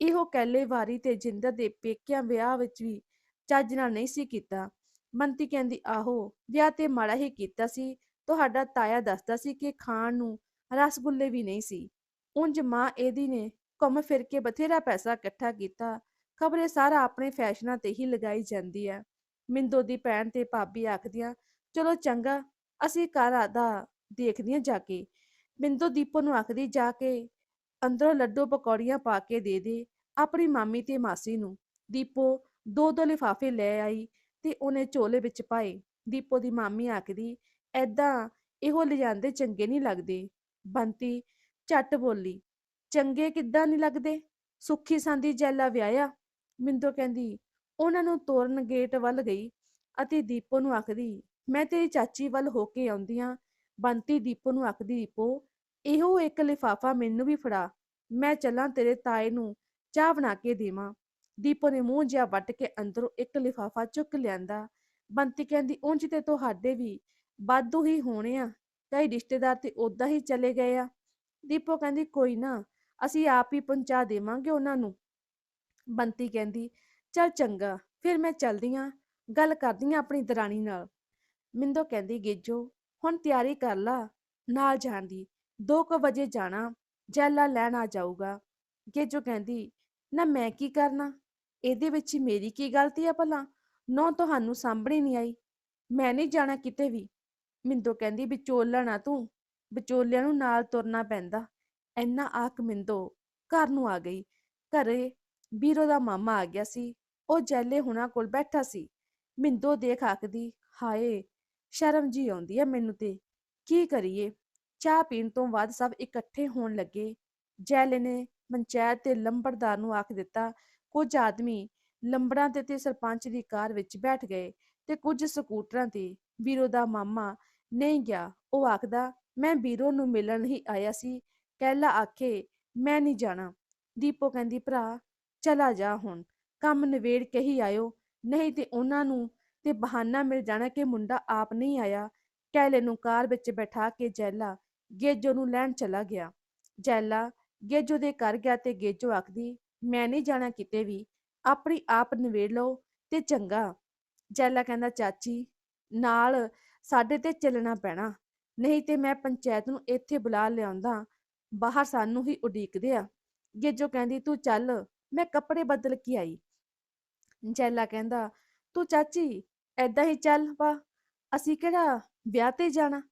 ਇਹੋ ਕਹਿਲੇ ਵਾਰੀ ਤੇ ਜਿੰਦਰ ਦੇ ਪੇਕਿਆਂ ਵਿਆਹ ਵਿੱਚ ਵੀ ਚੱਜ ਨਾਲ ਨਹੀਂ ਸੀ ਕੀਤਾ। ਮੰਤੀ ਕਹਿੰਦੀ, ਆਹੋ, ਵਿਆਹ ਤੇ ਮਾੜਾ ਹੀ ਕੀਤਾ ਸੀ। ਤੁਹਾਡਾ ਤਾਇਆ ਦੱਸਦਾ ਸੀ ਕਿ ਖਾਣ ਨੂੰ ਰਸਗੁੱਲੇ ਵੀ ਨਹੀਂ ਸੀ। ਉਂਝ ਮਾਂ ਇਹਦੀ ਨੇ ਘੁੰਮ ਫਿਰ ਕੇ ਬਥੇਰਾ ਪੈਸਾ ਇਕੱਠਾ ਕੀਤਾ। ਖਬਰੇ ਸਾਰਾ ਆਪਣੇ ਫੈਸ਼ਨਾਂ ਤੇ ਹੀ ਲਗਾਈ ਜਾਂਦੀ ਹੈ। ਮਿੰਦੋ ਦੀ ਭੈਣ ਤੇ ਭਾਬੀ ਆਖਦੀਆਂ, ਚਲੋ ਚੰਗਾ, ਅਸੀਂ ਘਰ ਆਦਾ ਦੇਖਦੀਆਂ ਜਾ ਕੇ। ਮਿੰਦੋ ਦੀਪੋ ਨੂੰ ਆਖਦੀ, ਜਾ ਕੇ ਅੰਦਰੋਂ ਲੱਡੂ ਪਕੌੜੀਆਂ ਪਾ ਕੇ ਦੇ ਦੇ, ਆਪਣੀ ਮਾਮੀ ਤੇ ਮਾਸੀ ਨੂੰ। ਦੀਪੋ ਦੋ ਦੋ ਲਿਫਾਫੇ ਲੈ ਆਈ ਤੇ ਉਹਨੇ ਝੋਲੇ ਵਿੱਚ ਪਾਏ। ਦੀਪੋ ਦੀ ਮਾਮੀ ਆਖਦੀ ਐਦਾਂ ਇਹੋ ਲਿਜਾਂਦੇ ਚੰਗੇ ਨਹੀਂ ਲੱਗਦੇ। ਬੰਤੀ ਝੱਟ ਬੋਲੀ, ਚੰਗੇ ਕਿੱਦਾਂ ਨਹੀਂ ਲੱਗਦੇ? ਸੁੱਖੀ ਸੰਦੀ ਜੈਲਾ ਵਿਆਹਿਆ? ਮਿੰਦੋ ਕਹਿੰਦੀ, ਉਹਨਾਂ ਨੂੰ ਤੋਰਨ ਗੇਟ ਵੱਲ ਗਈ ਅਤੇ ਦੀਪੋ ਨੂੰ ਆਖਦੀ, ਮੈਂ ਤੇਰੀ ਚਾਚੀ ਵੱਲ ਹੋ ਕੇ ਆਉਂਦੀ ਆਂ। ਬੰਤੀ ਦੀਪੋ ਨੂੰ ਆਖਦੀ, ਦੀਪੋ, ਇਹੋ ਇੱਕ ਲਿਫਾਫਾ ਮੈਨੂੰ ਵੀ ਫੜਾ। ਮੈਂ ਚੱਲਾਂ ਤੇਰੇ ਤਾਏ ਨੂੰ ਚਾਹ ਬਣਾ ਕੇ ਦੇਵਾਂ। ਦੀਪੋ ਨੇ ਮੂੰਹ ਜਿਹਾ ਵੱਟ ਕੇ ਅੰਦਰੋਂ ਇੱਕ ਲਿਫਾਫਾ ਚੁੱਕ ਲਿਆਂਦਾ। ਬੰਤੀ ਕਹਿੰਦੀ, ਉਂਝ ਤੇ ਤੁਹਾਡੇ ਵੀ ਵਾਧੂ ਹੀ ਹੋਣੇ ਆ। ਕਈ ਰਿਸ਼ਤੇਦਾਰ ਤੇ ਉਦਾਂ ਹੀ ਚਲੇ ਗਏ ਆ। ਦੀਪੋ ਕਹਿੰਦੀ, ਕੋਈ ਨਾ, ਅਸੀਂ ਆਪ ਹੀ ਪਹੁੰਚਾ ਦੇਵਾਂਗੇ ਉਹਨਾਂ ਨੂੰ। ਬੰਤੀ ਕਹਿੰਦੀ, ਚੱਲ ਚੰਗਾ, ਫਿਰ ਮੈਂ ਚਲਦੀ ਆਂ, ਗੱਲ ਕਰਦੀ ਆਂ ਆਪਣੀ ਦਰਾਣੀ ਨਾਲ। ਮਿੰਦੋ ਕਹਿੰਦੀ, ਗੇਜੋ, ਹੁਣ ਤਿਆਰੀ ਕਰ ਲਾ, ਨਾਲ ਜਾਣ ਦੀ 2 ਵਜੇ ਜਾਣਾ, ਜੈਲਾ ਲੈਣ ਆ ਜਾਊਗਾ। ਗੇਜੋ ਕਹਿੰਦੀ, ਨਾ ਮੈਂ ਕੀ ਕਰਨਾ? ਇਹਦੇ ਵਿੱਚ ਮੇਰੀ ਕੀ ਗਲਤੀ ਆ ਭਲਾ? ਨੋ ਤੁਹਾਨੂੰ ਸਾਂਭਣੀ ਨਹੀਂ ਆਈ। ਮੈਂ ਨਹੀਂ ਜਾਣਾ ਕਿਤੇ ਵੀ। ਮਿੰਦੋ ਕਹਿੰਦੀ, ਵਿਚੋਲਣ ਆ ਤੂੰ, ਵਿਚੋਲਿਆਂ ਨੂੰ ਨਾਲ ਤੁਰਨਾ ਪੈਂਦਾ। ਐਨਾ ਆਖ ਮਿੰਦੋ ਘਰ ਨੂੰ ਆ ਗਈ। ਘਰੇ ਬੀਰੋ ਦਾ ਮਾਮਾ ਆ ਗਿਆ ਸੀ, ਉਹ ਜੈਲੇ ਹੁਣਾਂ ਕੋਲ ਬੈਠਾ ਸੀ। ਮਿੰਦੋ ਦੇਖ ਆਖਦੀ, ਹਾਏ, ਸ਼ਰਮ ਜੀ ਆਉਂਦੀ ਹੈ ਮੈਨੂੰ ਤੇ। ਕੀ ਕਰੀਏ? ਚਾਹ ਪੀਣ ਤੋਂ ਬਾਅਦ ਸਭ ਇਕੱਠੇ ਹੋਣ ਲੱਗੇ। ਜੈਲੇ ਨੇ ਪੰਚਾਇਤ ਤੇ ਲੰਬੜਦਾਰ ਨੂੰ ਆਖ ਦਿੱਤਾ, ਕੁਝ ਆਦਮੀ ਲੰਬੜਾਂ ਤੇ ਤੇ ਸਰਪੰਚ ਦੀ ਕਾਰ ਵਿੱਚ ਬੈਠ ਗਏ ਤੇ ਕੁਝ ਸਕੂਟਰਾਂ ਤੇ ਵੀਰੋ ਦਾ ਮਾਮਾ ਨਹੀਂ ਗਿਆ। ਉਹ ਆਖਦਾ, ਮੈਂ ਵੀਰੋ ਨੂੰ ਮਿਲਣ ਹੀ ਆਇਆ ਸੀ। ਕਹਿਲਾ ਆਖੇ, ਮੈਂ ਨਹੀਂ ਜਾਣਾ। ਦੀਪੋ ਕਹਿੰਦੀ, ਭਰਾ ਚਲਾ ਜਾ ਹੁਣ, ਕੰਮ ਨਵੇੜ ਕੇ ਹੀ ਆਇਓ। ਨਹੀਂ ਤੇ ਉਹਨਾਂ ਨੂੰ ਤੇ ਬਹਾਨਾ ਮਿਲ ਜਾਣਾ ਕਿ ਮੁੰਡਾ ਆਪ ਨਹੀਂ ਆਇਆ। ਕੈਲੇ ਨੂੰ ਕਾਰ ਵਿੱਚ ਬਿਠਾ ਕੇ ਜੈਲਾ ਗੇਜੋ ਨੂੰ ਲੈਣ ਚਲਾ ਗਿਆ। ਜੈਲਾ ਗੇਜੋ ਦੇ ਘਰ ਗਿਆ ਤੇ ਗੇਜੋ ਆਖਦੀ, ਮੈਂ ਨਹੀਂ ਜਾਣਾ ਕਿਤੇ ਵੀ। ਆਪਣੀ ਆਪ ਨਵੇੜ ਲਓ ਤੇ ਚੰਗਾ। ਜੈਲਾ ਕਹਿੰਦਾ, ਚਾਚੀ, ਨਾਲ ਸਾਡੇ ਤੇ ਚੱਲਣਾ ਪੈਣਾ। ਨਹੀਂ ਤੇ ਮੈਂ ਪੰਚਾਇਤ ਨੂੰ ਇੱਥੇ ਬੁਲਾ ਲਿਆਉਂਦਾ। ਬਾਹਰ ਸਾਨੂੰ ਹੀ ਉਡੀਕਦੇ ਆ। ਗੇਜੋ ਕਹਿੰਦੀ, ਤੂੰ ਚੱਲ। ਮੈਂ ਕੱਪੜੇ ਬਦਲ ਕੇ ਆਈ। ਜੈਲਾ ਕਹਿੰਦਾ, ਤੂੰ ਚਾਚੀ ਐਦਾਂ ਹੀ ਚੱਲ ਵਾ, ਅਸੀਂ ਕਿਹੜਾ ਵਿਆਹ ਤੇ ਜਾਣਾ?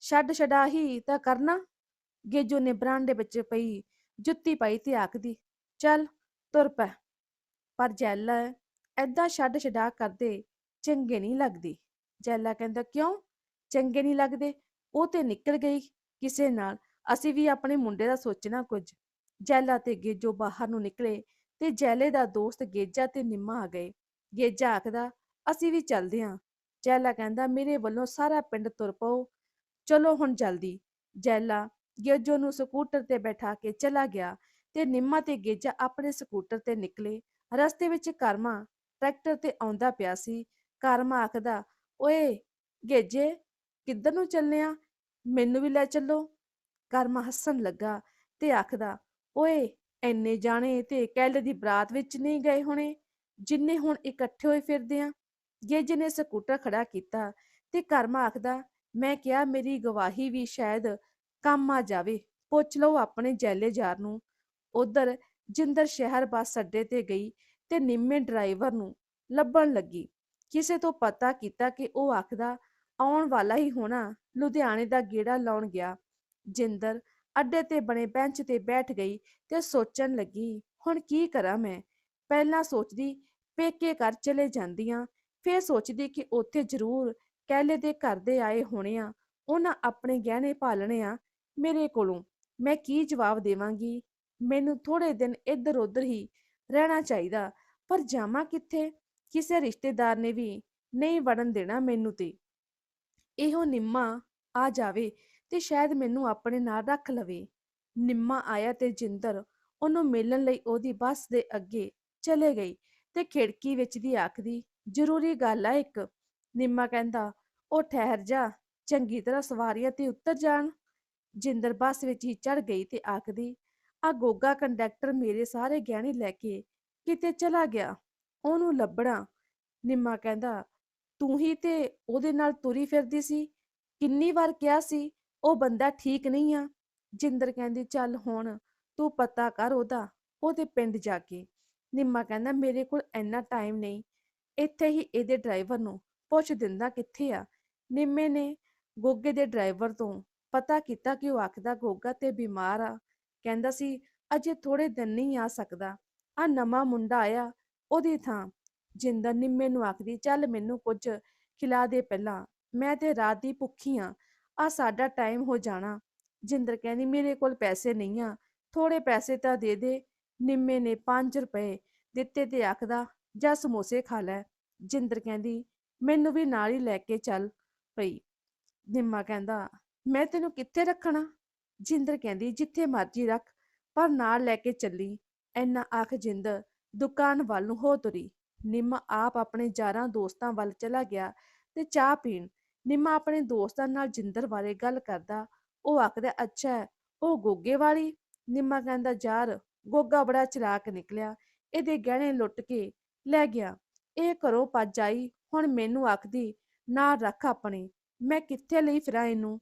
ਛੱਡ ਛਡਾ ਹੀ ਤਾਂ ਕਰਨਾ? ਗੇਜੋ ਨੇ ਬਰਾਂਡੇ ਵਿੱਚ ਪਈ, ਜੁੱਤੀ ਪਾਈ ਤੇ ਆਖਦੀ, ਚੱਲ, ਤੁਰ ਪੈ। ਪਰ ਜੈਲਾ ਐਦਾਂ ਛੱਡ ਛਡਾ ਕਰਦੇ ਚੰਗੇ ਨਹੀਂ ਲੱਗਦੇ। ਜੈਲਾ ਕਹਿੰਦਾ, ਕਿਉਂ? ਚੰਗੇ ਨਹੀਂ ਲੱਗਦੇ? ਉਹ ਤੇ ਨਿਕਲ ਗਈ। ਕਿਸੇ ਨਾਲ ਅਸੀਂ ਵੀ ਆਪਣੇ ਮੁੰਡੇ ਦਾ ਸੋਚਣਾ ਕੁਝ। ਜੈਲਾ ਤੇ ਗੇਜੋ ਬਾਹਰ ਨੂੰ ਨਿਕਲੇ ਤੇ ਜੈਲੇ ਦਾ ਦੋਸਤ ਗੇਜਾ ਤੇ ਨਿੰਮਾ ਆ ਗਏ। ਗੇਜਾ ਆਖਦਾ, ਅਸੀਂ ਵੀ ਚੱਲਦੇ ਹਾਂ ਜੈਲਾ ਕਹਿੰਦਾ, ਮੇਰੇ ਵੱਲੋਂ ਸਾਰਾ ਪਿੰਡ ਤੁਰ ਪਓ। ਚਲੋ ਹੁਣ ਜਲਦੀ। ਜੈਲਾ ਗੇਜੋ ਨੂੰ ਸਕੂਟਰ ਤੇ ਬਿਠਾ ਕੇ ਚਲਾ ਗਿਆ ਤੇ ਨਿੰਮਾ ਤੇ ਗੇਜਾ ਆਪਣੇ ਸਕੂਟਰ ਤੇ ਨਿਕਲੇ। ਰਸਤੇ ਵਿੱਚ ਕਰਮਾ ਟਰੈਕਟਰ ਤੇ ਆਉਂਦਾ ਪਿਆ ਸੀ। ਕਰਮਾ ਆਖਦਾ, ਓਏ ਗੇਜੇ, ਕਿੱਧਰ ਨੂੰ ਚੱਲੇ ਆ? ਮੈਨੂੰ ਵੀ ਲੈ ਚੱਲੋ। ਕਰਮਾ ਹੱਸਣ ਲੱਗਾ ਤੇ ਆਖਦਾ ਓਏ ਐਨੇ ਜਾਣੇ ਤੇ ਕਹਿਲੇ ਦੀ ਬਰਾਤ ਵਿੱਚ ਨਹੀਂ ਗਏ ਹੋਣੇ, ਜਿੰਨੇ ਹੁਣ ਇਕੱਠੇ ਹੋਏ ਫਿਰਦੇ ਆ। ਗੇਜੇ ਨੇ ਸਕੂਟਰ ਖੜਾ ਕੀਤਾ ਤੇ ਕਰਮਾ ਆਖਦਾ, ਮੈਂ ਕਿਹਾ ਮੇਰੀ ਗਵਾਹੀ ਵੀ ਸ਼ਾਇਦ ਕੰਮ ਆ ਜਾਵੇ, ਪੁੱਛ ਲਓ ਆਪਣੇ ਜੈਲੇ ਯਾਰ ਨੂੰ। ਉਧਰ ਜਿੰਦਰ ਸ਼ਹਿਰ ਬੱਸ ਅੱਡੇ ਤੇ ਗਈ ਤੇ ਨਿੰਮੇ ਡਰਾਈਵਰ ਨੂੰ ਲੱਭਣ ਲੱਗੀ। ਕਿਸੇ ਤੋਂ ਪਤਾ ਕੀਤਾ ਕਿ ਉਹ ਆਖਦਾ, ਆਉਣ ਵਾਲਾ ਹੀ ਹੋਣਾ, ਲੁਧਿਆਣੇ ਦਾ ਗੇੜਾ ਲਾਉਣ ਗਿਆ। ਜਿੰਦਰ ਅੱਡੇ ਤੇ ਬਣੇ ਬੈਂਚ ਤੇ ਬੈਠ ਗਈ ਤੇ ਸੋਚਣ ਲੱਗੀ, ਹੁਣ ਕੀ ਕਰਾਂ ਮੈਂ? ਪਹਿਲਾਂ ਸੋਚਦੀ ਪੇਕੇ ਘਰ ਚਲੇ ਜਾਂਦੀਆਂ, ਫੇਰ ਸੋਚਦੀ ਕਿ ਉੱਥੇ ਜ਼ਰੂਰ ਕਹਿਲੇ ਦੇ ਘਰ ਦੇ ਆਏ ਹੋਣੇ ਆ, ਉਹਨਾਂ ਆਪਣੇ ਗਹਿਣੇ ਪਾਲਣੇ ਆ ਮੇਰੇ ਕੋਲੋਂ। ਮੈਂ ਕੀ ਜਵਾਬ ਦੇਵਾਂਗੀ? ਮੈਨੂੰ ਥੋੜੇ ਦਿਨ ਇੱਧਰ ਉੱਧਰ ਹੀ ਰਹਿਣਾ ਚਾਹੀਦਾ, ਪਰ ਜਾਵਾਂ ਕਿੱਥੇ? ਕਿਸੇ ਰਿਸ਼ਤੇਦਾਰ ਨੇ ਵੀ ਨਹੀਂ ਵੜਨ ਦੇਣਾ ਮੈਨੂੰ ਤੇ। ਇਹੋ ਨਿੰਮਾ ਆ ਜਾਵੇ। ਤੇ ਸ਼ਾਇਦ ਮੈਨੂੰ ਆਪਣੇ ਨਾਲ ਰੱਖ ਲਵੇ। ਨਿੰਮਾ ਆਇਆ ਤੇ ਜਿੰਦਰ ਉਹਨੂੰ ਮਿਲਣ ਲਈ ਉਹਦੀ ਬੱਸ ਦੇ ਅੱਗੇ ਚਲੇ ਗਈ ਤੇ ਖਿੜਕੀ ਵਿੱਚ ਦੀ ਆਖਦੀ, ਜ਼ਰੂਰੀ ਗੱਲ ਆ ਇੱਕ। ਨਿੰਮਾ ਕਹਿੰਦਾ, ਉਹ ਠਹਿਰ ਜਾ, ਚੰਗੀ ਤਰ੍ਹਾਂ ਸਵਾਰੀਆਂ ਤੇ ਉੱਤਰ ਜਾਣ। ਜਿੰਦਰ ਬੱਸ ਵਿੱਚ ਹੀ ਚੜ ਗਈ ਤੇ ਆਖਦੀ ਆ ਗੋਗਾ ਕੰਡਕਟਰ ਮੇਰੇ ਸਾਰੇ ਗਹਿਣੇ ਲੈ ਕੇ ਕਿਤੇ ਚਲਾ ਗਿਆ, ਉਹਨੂੰ ਲੱਭਣਾ। ਨਿੰਮਾ ਕਹਿੰਦਾ, ਤੂੰ ਹੀ ਤੇ ਉਹਦੇ ਨਾਲ ਤੁਰੀ ਫਿਰਦੀ ਸੀ, ਕਿੰਨੀ ਵਾਰ ਕਿਹਾ ਸੀ ਉਹ ਬੰਦਾ ਠੀਕ ਨਹੀਂ ਆ, ਜਿੰਦਰ ਕਹਿੰਦੀ, ਚੱਲ ਹੁਣ ਤੂੰ ਪਤਾ ਕਰ ਉਹਦਾ, ਉਹਦੇ ਪਿੰਡ ਜਾ ਕੇ। ਨਿੰਮਾ ਕਹਿੰਦਾ, ਮੇਰੇ ਕੋਲ ਇੰਨਾ ਟਾਈਮ ਨਹੀਂ, ਇੱਥੇ ਹੀ ਇਹਦੇ ਡਰਾਈਵਰ ਨੂੰ ਪੁੱਛ ਦਿੰਦਾ ਕਿੱਥੇ ਆ? ਨਿੰਮੇ ਨੇ ਗੋਗੇ ਦੇ ਡਰਾਈਵਰ ਤੋਂ ਪਤਾ ਕੀਤਾ ਕਿ ਉਹ ਆਖਦਾ, ਗੋਗਾ ਤੇ ਬਿਮਾਰ ਆ। ਕਹਿੰਦਾ ਸੀ, ਅਜੇ ਥੋੜੇ ਦਿਨ ਨਹੀਂ ਆ ਸਕਦਾ ਆ ਨਵਾਂ ਮੁੰਡਾ ਆਇਆ, ਉਹਦੀ ਥਾਂ। ਜਿੰਦਰ ਨਿੰਮੇ ਨੂੰ ਆਖਦੀ, ਚੱਲ ਮੈਨੂੰ ਕੁਝ ਖਿਲਾ ਦੇ ਪਹਿਲਾਂ, ਮੈਂ ਤੇ ਰਾਤ ਦੀ ਭੁੱਖੀ ਆ ਆ ਸਾਡਾ ਟਾਈਮ ਹੋ ਜਾਣਾ। ਜਿੰਦਰ ਕਹਿੰਦੀ, ਮੇਰੇ ਕੋਲ ਪੈਸੇ ਨਹੀਂ ਆ। ਥੋੜੇ ਪੈਸੇ ਤਾਂ ਦੇ ਦੇ। ਨਿੰਮੇ ਨੇ 5 ਰੁਪਏ ਦਿੱਤੇ ਤੇ ਆਖਦਾ, ਜਾ ਸਮੋਸੇ ਖਾ ਲੈ। ਜਿੰਦਰ ਕਹਿੰਦੀ, ਮੈਨੂੰ ਵੀ ਨਾਲ ਹੀ ਲੈ ਕੇ ਚੱਲ ਪਈ ਨਿੰਮਾ ਕਹਿੰਦਾ, ਮੈਂ ਤੈਨੂੰ ਕਿੱਥੇ ਰੱਖਣਾ? ਜਿੰਦਰ ਕਹਿੰਦੀ, ਜਿੱਥੇ ਮਰਜ਼ੀ ਰੱਖ, ਪਰ ਨਾਲ ਲੈ ਕੇ ਚੱਲੀ। ਐਨਾ ਆਖ ਜਿੰਦਰ ਦੁਕਾਨ ਵੱਲ ਨੂੰ ਹੋ ਤੁਰੀ। ਨਿੰਮਾ ਆਪ ਆਪਣੇ ਯਾਰਾਂ ਦੋਸਤਾਂ ਵੱਲ ਚਲਾ ਗਿਆ ਤੇ ਚਾਹ ਪੀਣ ਨਿੰਮਾ ਆਪਣੇ ਦੋਸਤਾਂ ਨਾਲ ਜਿੰਦਰ ਬਾਰੇ ਗੱਲ ਕਰਦਾ, ਉਹ ਆਖਦਾ, ਅੱਛਾ ਉਹ ਗੋਗੇ ਵਾਲੀ? ਨਿੰਮਾ ਕਹਿੰਦਾ, ਯਾਰ, ਗੋਗਾ ਬੜਾ ਚਲਾਕ ਨਿਕਲਿਆ, ਇਹਦੇ ਗਹਿਣੇ ਲੁੱਟ ਕੇ ਲੈ ਗਿਆ, ਇਹ ਘਰੋਂ ਭੱਜ ਆਈ, ਹੁਣ ਮੈਨੂੰ ਆਖਦੀ ਨਾ ਰੱਖ ਆਪਣੇ, ਮੈਂ ਕਿੱਥੇ ਲਈ ਫਿਰਾਂ ਇਹਨੂੰ?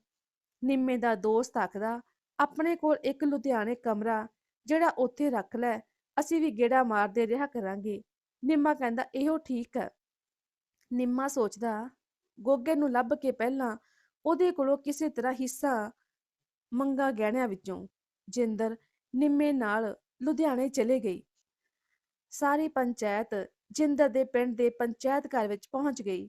ਨਿੰਮੇ ਦਾ ਦੋਸਤ ਆਖਦਾ, ਆਪਣੇ ਕੋਲ ਇੱਕ ਲੁਧਿਆਣੇ ਕਮਰਾ, ਜਿਹੜਾ ਉੱਥੇ ਰੱਖ ਲੈ, ਅਸੀਂ ਵੀ ਗੇੜਾ ਮਾਰਦੇ ਰਿਹਾ ਕਰਾਂਗੇ। ਨਿੰਮਾ ਕਹਿੰਦਾ, ਇਹੋ ਠੀਕ ਹੈ। ਨਿੰਮਾ ਸੋਚਦਾ ਗੋਗੇ ਨੂੰ ਲੱਭ ਕੇ ਪਹਿਲਾਂ ਉਹਦੇ ਕੋਲੋਂ ਕਿਸੇ ਤਰ੍ਹਾਂ ਹਿੱਸਾ ਮੰਗਾ ਗਹਿਣਿਆਂ ਵਿੱਚੋਂ। ਜਿੰਦਰ ਨਿੰਮੇ ਨਾਲ ਲੁਧਿਆਣੇ ਚਲੇ ਗਈ। ਸਾਰੀ ਪੰਚਾਇਤ ਜਿੰਦਰ ਦੇ ਪਿੰਡ ਦੇ ਪੰਚਾਇਤ ਘਰ ਵਿੱਚ ਪਹੁੰਚ ਗਈ।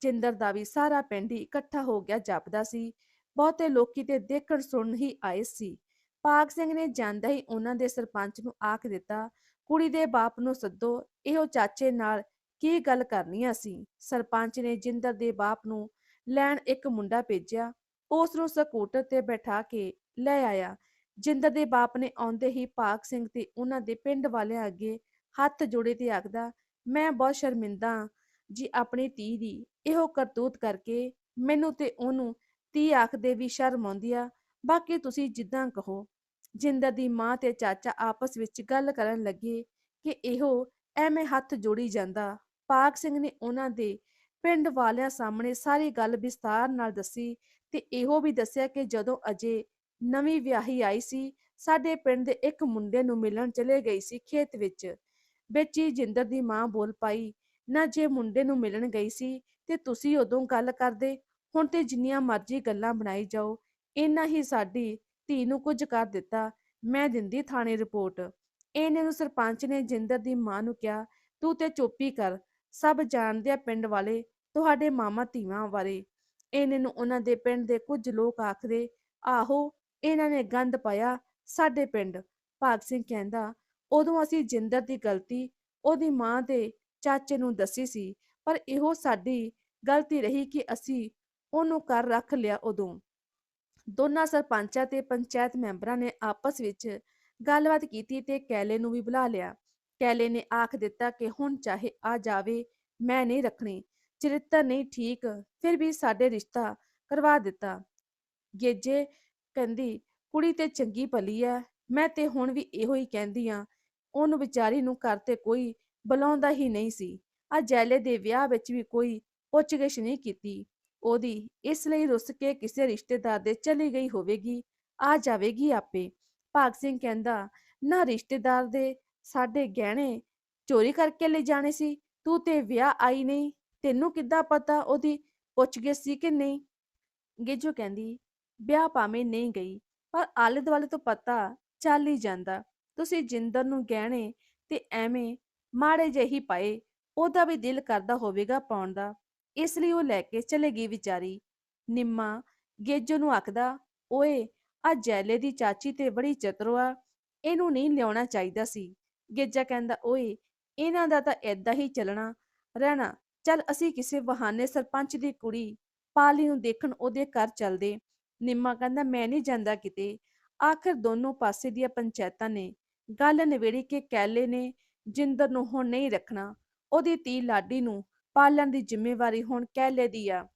ਜਿੰਦਰ ਦਾ ਵੀ ਸਾਰਾ ਪਿੰਡ ਹੀ ਇਕੱਠਾ ਹੋ ਗਿਆ ਜਾਪਦਾ ਸੀ। ਬਹੁਤੇ ਲੋਕੀ ਤੇ ਦੇਖਣ ਸੁਣਨ ਹੀ ਆਏ ਸੀ। ਪਾਕ ਸਿੰਘ ਨੇ ਜਾਂਦਾ ਹੀ ਉਹਨਾਂ ਦੇ ਸਰਪੰਚ ਨੂੰ ਆਖ ਦਿੱਤਾ, ਕੁੜੀ ਦੇ ਬਾਪ ਨੂੰ ਸੱਦੋ, ਇਹੋ ਚਾਚੇ ਨਾਲ ਕੀ ਗੱਲ ਕਰਨੀ ਅਸੀਂ? ਸਰਪੰਚ ਨੇ ਜਿੰਦਰ ਦੇ ਬਾਪ ਨੂੰ ਲੈਣ ਇੱਕ ਮੁੰਡਾ ਭੇਜਿਆ, ਉਸ ਨੂੰ ਸਕੂਟਰ ਤੇ ਬਿਠਾ ਕੇ ਲੈ ਆਇਆ। ਜਿੰਦਰ ਦੇ ਬਾਪ ਨੇ ਆਉਂਦੇ ਹੀ ਭਾਗ ਸਿੰਘ ਤੇ ਉਹਨਾਂ ਦੇ ਪਿੰਡ ਵਾਲਿਆਂ ਅੱਗੇ ਹੱਥ ਜੋੜੇ ਤੇ ਆਖਦਾ, ਮੈਂ ਬਹੁਤ ਸ਼ਰਮਿੰਦਾ ਹਾਂ ਜੀ ਆਪਣੀ ਧੀ ਦੀ। ਇਹੋ ਕਰਤੂਤ ਕਰਕੇ ਮੈਨੂੰ ਤੇ ਉਹਨੂੰ ਧੀ ਆਖਦੇ ਵੀ ਸ਼ਰਮ ਆਉਂਦੀ ਆ। ਬਾਕੀ ਤੁਸੀਂ ਜਿੱਦਾਂ ਕਹੋ। ਜਿੰਦਰ ਦੀ ਮਾਂ ਤੇ ਚਾਚਾ ਆਪਸ ਵਿੱਚ ਗੱਲ ਕਰਨ ਲੱਗੇ ਕਿ ਇਹੋ ਐਵੇਂ ਹੱਥ ਜੋੜੀ ਜਾਂਦਾ। ਪਾਕ ਸਿੰਘ ਨੇ ਉਹਨਾਂ ਦੇ ਪਿੰਡ ਵਾਲਿਆਂ ਸਾਹਮਣੇ ਸਾਰੀ ਗੱਲ ਵਿਸਤਾਰ ਨਾਲ ਦੱਸੀ ਤੇ ਇਹੋ ਵੀ ਦੱਸਿਆ ਕਿ ਜਦੋਂ ਅਜੇ ਨਵੀਂ ਵਿਆਹੀ ਆਈ ਸੀ, ਸਾਡੇ ਪਿੰਡ ਦੇ ਇੱਕ ਮੁੰਡੇ ਨੂੰ ਮਿਲਣ ਚਲੇ ਗਈ ਸੀ ਖੇਤ ਵਿੱਚ। ਵਿੱਚ ਹੀ ਜਿੰਦਰ ਦੀ ਮਾਂ ਬੋਲ ਪਾਈ, ਨਾ ਜੇ ਮੁੰਡੇ ਨੂੰ ਮਿਲਣ ਗਈ ਸੀ ਤੇ ਤੁਸੀਂ ਉਦੋਂ ਗੱਲ ਕਰਦੇ, ਹੁਣ ਤੇ ਜਿੰਨੀਆਂ ਮਰਜ਼ੀ ਗੱਲਾਂ ਬਣਾਈ ਜਾਓ। ਇੰਨਾ ਹੀ ਸਾਡੀ ਧੀ ਨੂੰ ਕੁਝ ਕਰ ਦਿੱਤਾ, ਮੈਂ ਦਿੰਦੀ ਥਾਣੇ ਰਿਪੋਰਟ। ਇਹਨੇ ਨੂੰ ਸਰਪੰਚ ਨੇ ਜਿੰਦਰ ਦੀ ਮਾਂ ਨੂੰ ਕਿਹਾ, ਤੂੰ ਤੇ ਚੁੱਪ ਕਰ ਸਭ ਜਾਣਦੇ ਆ ਪਿੰਡ ਵਾਲੇ, ਤੁਹਾਡੇ ਮਾਮਾ ਧੀਆਂ ਬਾਰੇ ਇਹਨੇ ਨੂੰ ਉਹਨਾਂ ਦੇ ਪਿੰਡ ਦੇ ਕੁਝ ਲੋਕ ਆਖਦੇ, ਆਹੋ, ਇਹਨਾਂ ਨੇ ਗੰਦ ਪਾਇਆ ਸਾਡੇ ਪਿੰਡ। ਭਾਗ ਸਿੰਘ ਕਹਿੰਦਾ, ਉਦੋਂ ਅਸੀਂ ਜਿੰਦਰ ਦੀ ਗਲਤੀ, ਉਹਦੀ ਮਾਂ ਦੇ ਚਾਚੇ ਨੂੰ ਦੱਸੀ ਸੀ, ਪਰ ਇਹੋ ਸਾਡੀ ਗਲਤੀ ਰਹੀ ਕਿ ਅਸੀਂ ਉਹਨੂੰ ਕਰ ਰੱਖ ਲਿਆ ਉਦੋਂ। ਦੋਨਾਂ ਸਰਪੰਚਾਂ ਤੇ ਪੰਚਾਇਤ ਮੈਂਬਰਾਂ ਨੇ ਆਪਸ ਵਿੱਚ ਗੱਲਬਾਤ ਕੀਤੀ ਤੇ ਕੈਲੇ ਨੂੰ ਵੀ ਬੁਲਾ ਲਿਆ। ਕੈਲੇ ਨੇ ਆਖ ਦਿੱਤਾ ਕਿ ਹੁਣ ਚਾਹੇ ਆ ਜਾਵੇ, ਮੈਂ ਨਹੀਂ ਰੱਖਣੀ। ਚਰਿੱਤਰ ਨਹੀਂ ਠੀਕ, ਫਿਰ ਵੀ ਸਾਡੇ ਰਿਸ਼ਤਾ ਕਰਵਾ ਦਿੱਤਾ। ਗੇਜੇ ਕਹਿੰਦੀ, ਕੁੜੀ ਤੇ ਚੰਗੀ ਭਲੀ ਐ, ਮੈਂ ਤੇ ਹੁਣ ਵੀ ਇਹੋ ਹੀ ਕਹਿੰਦੀ ਆ। ਉਹਨੂੰ ਵਿਚਾਰੀ ਨੂੰ ਘਰ ਤੇ ਕੋਈ ਬੁਲਾਉਂਦਾ ਹੀ ਨਹੀਂ ਸੀ। ਆ ਜੈਲੇ ਦੇ ਵਿਆਹ ਵਿੱਚ ਵੀ ਕੋਈ ਪੁੱਛਗਿਛ ਨਹੀਂ ਕੀਤੀ। ਉਹਦੀ ਇਸ ਲਈ ਰੁੱਸ ਕੇ ਕਿਸੇ ਰਿਸ਼ਤੇਦਾਰ ਦੇ ਚਲੀ ਗਈ ਹੋਵੇਗੀ, ਆ ਜਾਵੇਗੀ ਆਪੇ। ਭਾਗ ਸਿੰਘ ਕਹਿੰਦਾ, ਨਾ ਰਿਸ਼ਤੇਦਾਰ ਦੇ ਸਾਡੇ ਗਹਿਣੇ ਚੋਰੀ ਕਰਕੇ ਲੈ ਜਾਣੇ ਸੀ, ਤੂੰ ਤੇ ਵਿਆਹ ਆਈ ਨਹੀਂ, ਤੈਨੂੰ ਕਿੱਦਾਂ ਪਤਾ ਉਹਦੀ ਪੁੱਛਗਿੱਛ ਸੀ ਕਿ ਨਹੀਂ? ਗੇਜੋ ਕਹਿੰਦੀ, ਵਿਆਹ ਭਾਵੇਂ ਨਹੀਂ ਗਈ, ਪਰ ਆਲੇ ਦੁਆਲੇ ਤੋਂ ਪਤਾ ਚੱਲ ਹੀ ਜਾਂਦਾ। ਤੁਸੀਂ ਜਿੰਦਰ ਨੂੰ ਗਹਿਣੇ ਤੇ ਐਵੇਂ ਮਾੜੇ ਜਿਹੇ ਪਾਏ, ਉਹਦਾ ਵੀ ਦਿਲ ਕਰਦਾ ਹੋਵੇਗਾ ਪਾਉਣ ਦਾ। ਇਸ ਲਈ ਉਹ ਲੈ ਕੇ ਚਲੇ ਗਈ ਵਿਚਾਰੀ। ਨਿੰਮਾ ਗੇਜੋ ਨੂੰ ਆਖਦਾ, ਓਏ ਆ ਜੈਲੇ ਦੀ ਚਾਚੀ ਤੇ ਬੜੀ ਚਤਰੋ ਆ, ਇਹਨੂੰ ਨਹੀਂ ਲਿਆਉਣਾ ਚਾਹੀਦਾ ਸੀ। ਗੇਜਾ ਕਹਿੰਦਾ, ਓਏ, ਇਹਨਾਂ ਦਾ ਤਾਂ ਏਦਾਂ ਹੀ ਚੱਲਣਾ। ਰਹਿਣਾ ਚੱਲ ਅਸੀਂ ਕਿਸੇ ਬਹਾਨੇ ਸਰਪੰਚ ਦੀ ਕੁੜੀ ਪਾਲੀ ਨੂੰ ਦੇਖਣ ਉਹਦੇ ਘਰ ਚੱਲਦੇ। ਨਿੰਮਾ ਕਹਿੰਦਾ, ਮੈਂ ਨਹੀਂ ਜਾਂਦਾ ਕਿਤੇ। ਆਖਰ ਦੋਨੋਂ ਪਾਸੇ ਦੀਆਂ ਪੰਚਾਇਤਾਂ ਨੇ। ਗੱਲ ਨਿਬੇੜੀ ਕੇ ਕੈਲੇ ਨੇ ਜਿੰਦਰ ਨੂੰ ਹੁਣ ਨਹੀਂ ਰੱਖਣਾ। ਉਹਦੀ ਧੀ ਲਾਡੀ ਨੂੰ ਪਾਲਣ ਦੀ ਜ਼ਿੰਮੇਵਾਰੀ ਹੁਣ ਕੈਲੇ ਦੀ ਆ।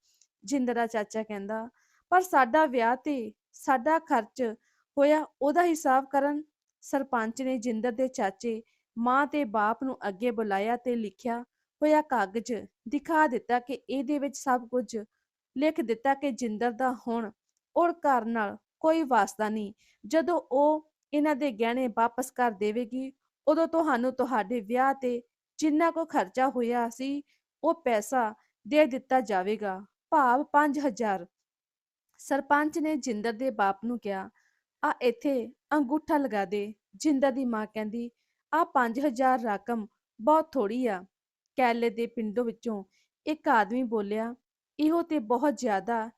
ਜਿੰਦਰਾ ਚਾਚਾ ਕਹਿੰਦਾ, ਪਰ ਸਾਡਾ ਵਿਆਹ ਤੇ ਸਾਡਾ ਖਰਚ ਹੋਇਆ ਉਹਦਾ ਹਿਸਾਬ ਕਰਨ ਸਰਪੰਚ ਨੇ ਜਿੰਦਰ ਦੇ ਚਾਚੇ, ਮਾਂ ਤੇ ਬਾਪ ਨੂੰ ਅੱਗੇ ਬੁਲਾਇਆ ਤੇ ਲਿਖਿਆ, ਹੋਇਆ ਕਾਗਜ਼। ਦਿਖਾ ਦਿੱਤਾ ਕਿ ਇਹਦੇ ਵਿੱਚ ਸਭ ਕੁਝ ਲਿਖ ਦਿੱਤਾ ਕਿ ਜਿੰਦਰ ਦਾ ਹੁਣ ਔਰ ਘਰ ਨਾਲ ਕੋਈ ਵਾਸਤਾ ਨਹੀਂ। ਜਦੋਂ ਉਹ ਇਹਨਾਂ ਦੇ ਗਹਿਣੇ ਵਾਪਸ ਕਰ ਦੇਵੇਗੀ, ਉਦੋਂ ਤੁਹਾਨੂੰ ਤੁਹਾਡੇ ਵਿਆਹ ਤੇ ਜਿੰਨਾ ਕੋ ਖਰਚਾ ਹੋਇਆ ਸੀ, ਉਹ ਪੈਸਾ ਦੇ ਦਿੱਤਾ ਜਾਵੇਗਾ। ਭਾਵ 5000 ਸਰਪੰਚ ਨੇ ਜਿੰਦਰ ਦੇ ਬਾਪ ਨੂੰ ਕਿਹਾ ਆ ਇੱਥੇ ਅੰਗੂਠਾ ਲਗਾ ਦੇ ਜਿੰਦਰ ਦੀ ਮਾਂ ਕਹਿੰਦੀ ਆ 5000 ਰਕਮ ਬਹੁਤ ਥੋੜੀ ਆ। ਕੈਲੇ ਦੇ ਪਿੰਡੋਂ ਵਿੱਚੋਂ ਇੱਕ ਆਦਮੀ ਬੋਲਿਆ, ਇਹੋ ਤੇ ਬਹੁਤ ਜ਼ਿਆਦਾ,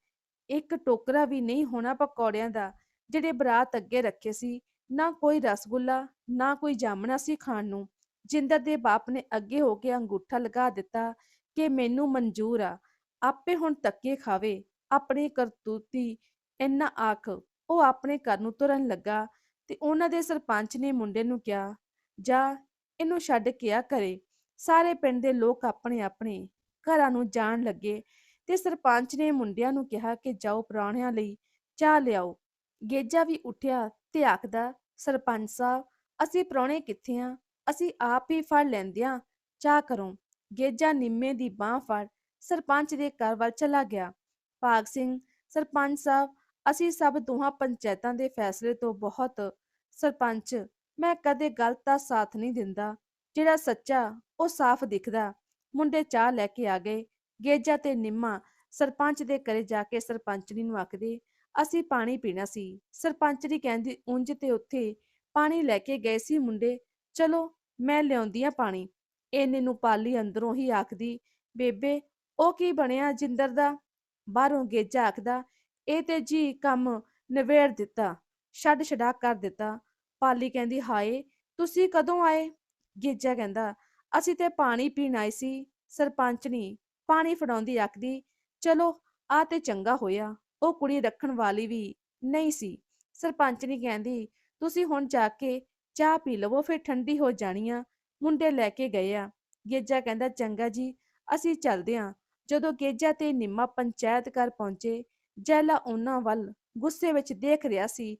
ਇੱਕ ਟੋਕਰਾ ਵੀ ਨਹੀਂ ਹੋਣਾ ਪਕੌੜਿਆਂ ਦਾ, ਜਿਹੜੇ ਬਰਾਤ ਅੱਗੇ ਰੱਖੇ ਸੀ, ਨਾ ਕੋਈ ਰਸਗੁੱਲਾ, ਨਾ ਕੋਈ ਜਾਮਣਾ ਸੀ ਖਾਣ ਨੂੰ। ਜਿੰਦਰ ਦੇ ਬਾਪ ਨੇ ਅੱਗੇ ਹੋ ਕੇ ਅੰਗੂਠਾ ਲਗਾ ਦਿੱਤਾ ਕਿ ਮੈਨੂੰ ਮਨਜ਼ੂਰ ਆ, ਆਪੇ ਹੁਣ ਤੱਕੇ ਖਾਵੇ, ਆਪਣੀ ਕਰਤੂਤੀ, ਇੰਨਾ ਆਖ ਉਹ ਆਪਣੇ ਘਰ ਨੂੰ ਤੁਰਨ ਲੱਗਾ ਤੇ ਉਹਨਾਂ ਦੇ ਸਰਪੰਚ ਨੇ ਮੁੰਡੇ ਨੂੰ ਕਿਹਾ, ਜਾ, ਇਹਨੂੰ ਛੱਡ ਕੇ ਆ ਘਰੇ। ਸਾਰੇ ਪਿੰਡ ਦੇ ਲੋਕ ਆਪਣੇ ਆਪਣੇ ਘਰਾਂ ਨੂੰ ਜਾਣ ਲੱਗੇ ਤੇ ਸਰਪੰਚ ਨੇ ਮੁੰਡਿਆਂ ਨੂੰ ਕਿਹਾ ਕਿ ਜਾਓ ਪ੍ਰਾਹੁਣਿਆਂ ਲਈ ਚਾਹ ਲਿਆਓ। ਗੇਜਾ ਵੀ ਉੱਠਿਆ ਤੇ ਆਖਦਾ, ਸਰਪੰਚ ਸਾਹਿਬ, ਅਸੀਂ ਪ੍ਰਾਹੁਣੇ ਕਿੱਥੇ ਆ? ਅਸੀਂ ਆਪ ਹੀ ਫੜ ਲੈਂਦੇ ਆ। ਚਾਹ ਕਰੋ। ਗੇਜਾ ਨਿੰਮੇ ਦੀ ਬਾਹ ਫੜ ਸਰਪੰਚ ਦੇ ਘਰ ਵੱਲ ਚਲਾ ਗਿਆ। ਭਾਗ ਸਿੰਘ, ਸਰਪੰਚ ਸਾਹਿਬ ਅਸੀਂ ਸਭ ਦੋਹਾਂ ਪੰਚਾਇਤਾਂ ਦੇ ਫੈਸਲੇ ਤੋਂ ਬਹੁਤ ਸਰਪੰਚ। ਮੈਂ ਕਦੇ ਗਲਤ ਦਾ ਸਾਥ ਨਹੀਂ ਦਿੰਦਾ। ਜਿਹੜਾ ਸੱਚਾ, ਉਹ ਸਾਫ਼ ਦਿਖਦਾ। ਮੁੰਡੇ ਚਾਹ ਲੈ ਕੇ ਆ ਗਏ। ਗੇਜਾ ਤੇ ਨਿੰਮਾ ਸਰਪੰਚ ਦੇ ਘਰੇ ਜਾ ਕੇ ਸਰਪੰਚਣੀ ਨੂੰ ਆਖਦੇ, ਅਸੀਂ ਪਾਣੀ ਪੀਣਾ ਸੀ। ਸਰਪੰਚਣੀ ਕਹਿੰਦੀ, ਉਂਝ ਤੇ ਉੱਥੇ ਪਾਣੀ ਲੈ ਕੇ ਗਏ ਸੀ ਮੁੰਡੇ। ਚਲੋ, ਮੈਂ ਲਿਆਉਂਦੀ ਆ ਪਾਣੀ। ਇਹਨੇ ਨੂੰ ਪਾਲੀ ਅੰਦਰੋਂ ਹੀ ਆਖਦੀ, ਬੇਬੇ, ਉਹ ਕੀ ਬਣਿਆ ਜਿੰਦਰ ਦਾ? ਬਾਹਰੋਂ ਗੇਜਾ ਆਖਦਾ ਇਹ ਤੇ ਜੀ ਕੰਮ ਨਿਬੇੜ ਦਿੱਤਾ, ਛੱਡ ਛਡਾ ਕਰ ਦਿੱਤਾ। ਪਾਲੀ ਕਹਿੰਦੀ, ਹਾਏ, ਤੁਸੀਂ ਕਦੋਂ ਆਏ? ਗੇਜਾ ਕਹਿੰਦਾ, ਅਸੀਂ ਤੇ ਪਾਣੀ ਪੀਣ ਆਏ ਸੀ ਸਰਪੰਚਣੀ ਪਾਣੀ ਫੜਾਉਂਦੀ ਆਖਦੀ, ਚਲੋ ਆ ਤੇ ਚੰਗਾ ਹੋਇਆ, ਉਹ ਕੁੜੀ ਰੱਖਣ ਵਾਲੀ ਵੀ ਨਹੀਂ ਸੀ। ਸਰਪੰਚਣੀ ਕਹਿੰਦੀ, ਤੁਸੀਂ ਹੁਣ ਜਾ ਕੇ ਚਾਹ ਪੀ ਲਵੋ, ਫਿਰ ਠੰਡੀ ਹੋ ਜਾਣੀ ਆ ਮੁੰਡੇ ਲੈ ਕੇ ਗਏ ਆ। ਗੇਜਾ ਕਹਿੰਦਾ, ਚੰਗਾ ਜੀ, ਅਸੀਂ ਚੱਲਦੇ ਆਂ। ਜਦੋਂ ਗੇਜਾ ਤੇ ਨਿੰਮਾ ਪੰਚਾਇਤ ਘਰ ਪਹੁੰਚੇ ਜੈਲਾ ਉਹਨਾਂ ਵੱਲ ਗੁੱਸੇ ਵਿੱਚ ਦੇਖ ਰਿਹਾ ਸੀ।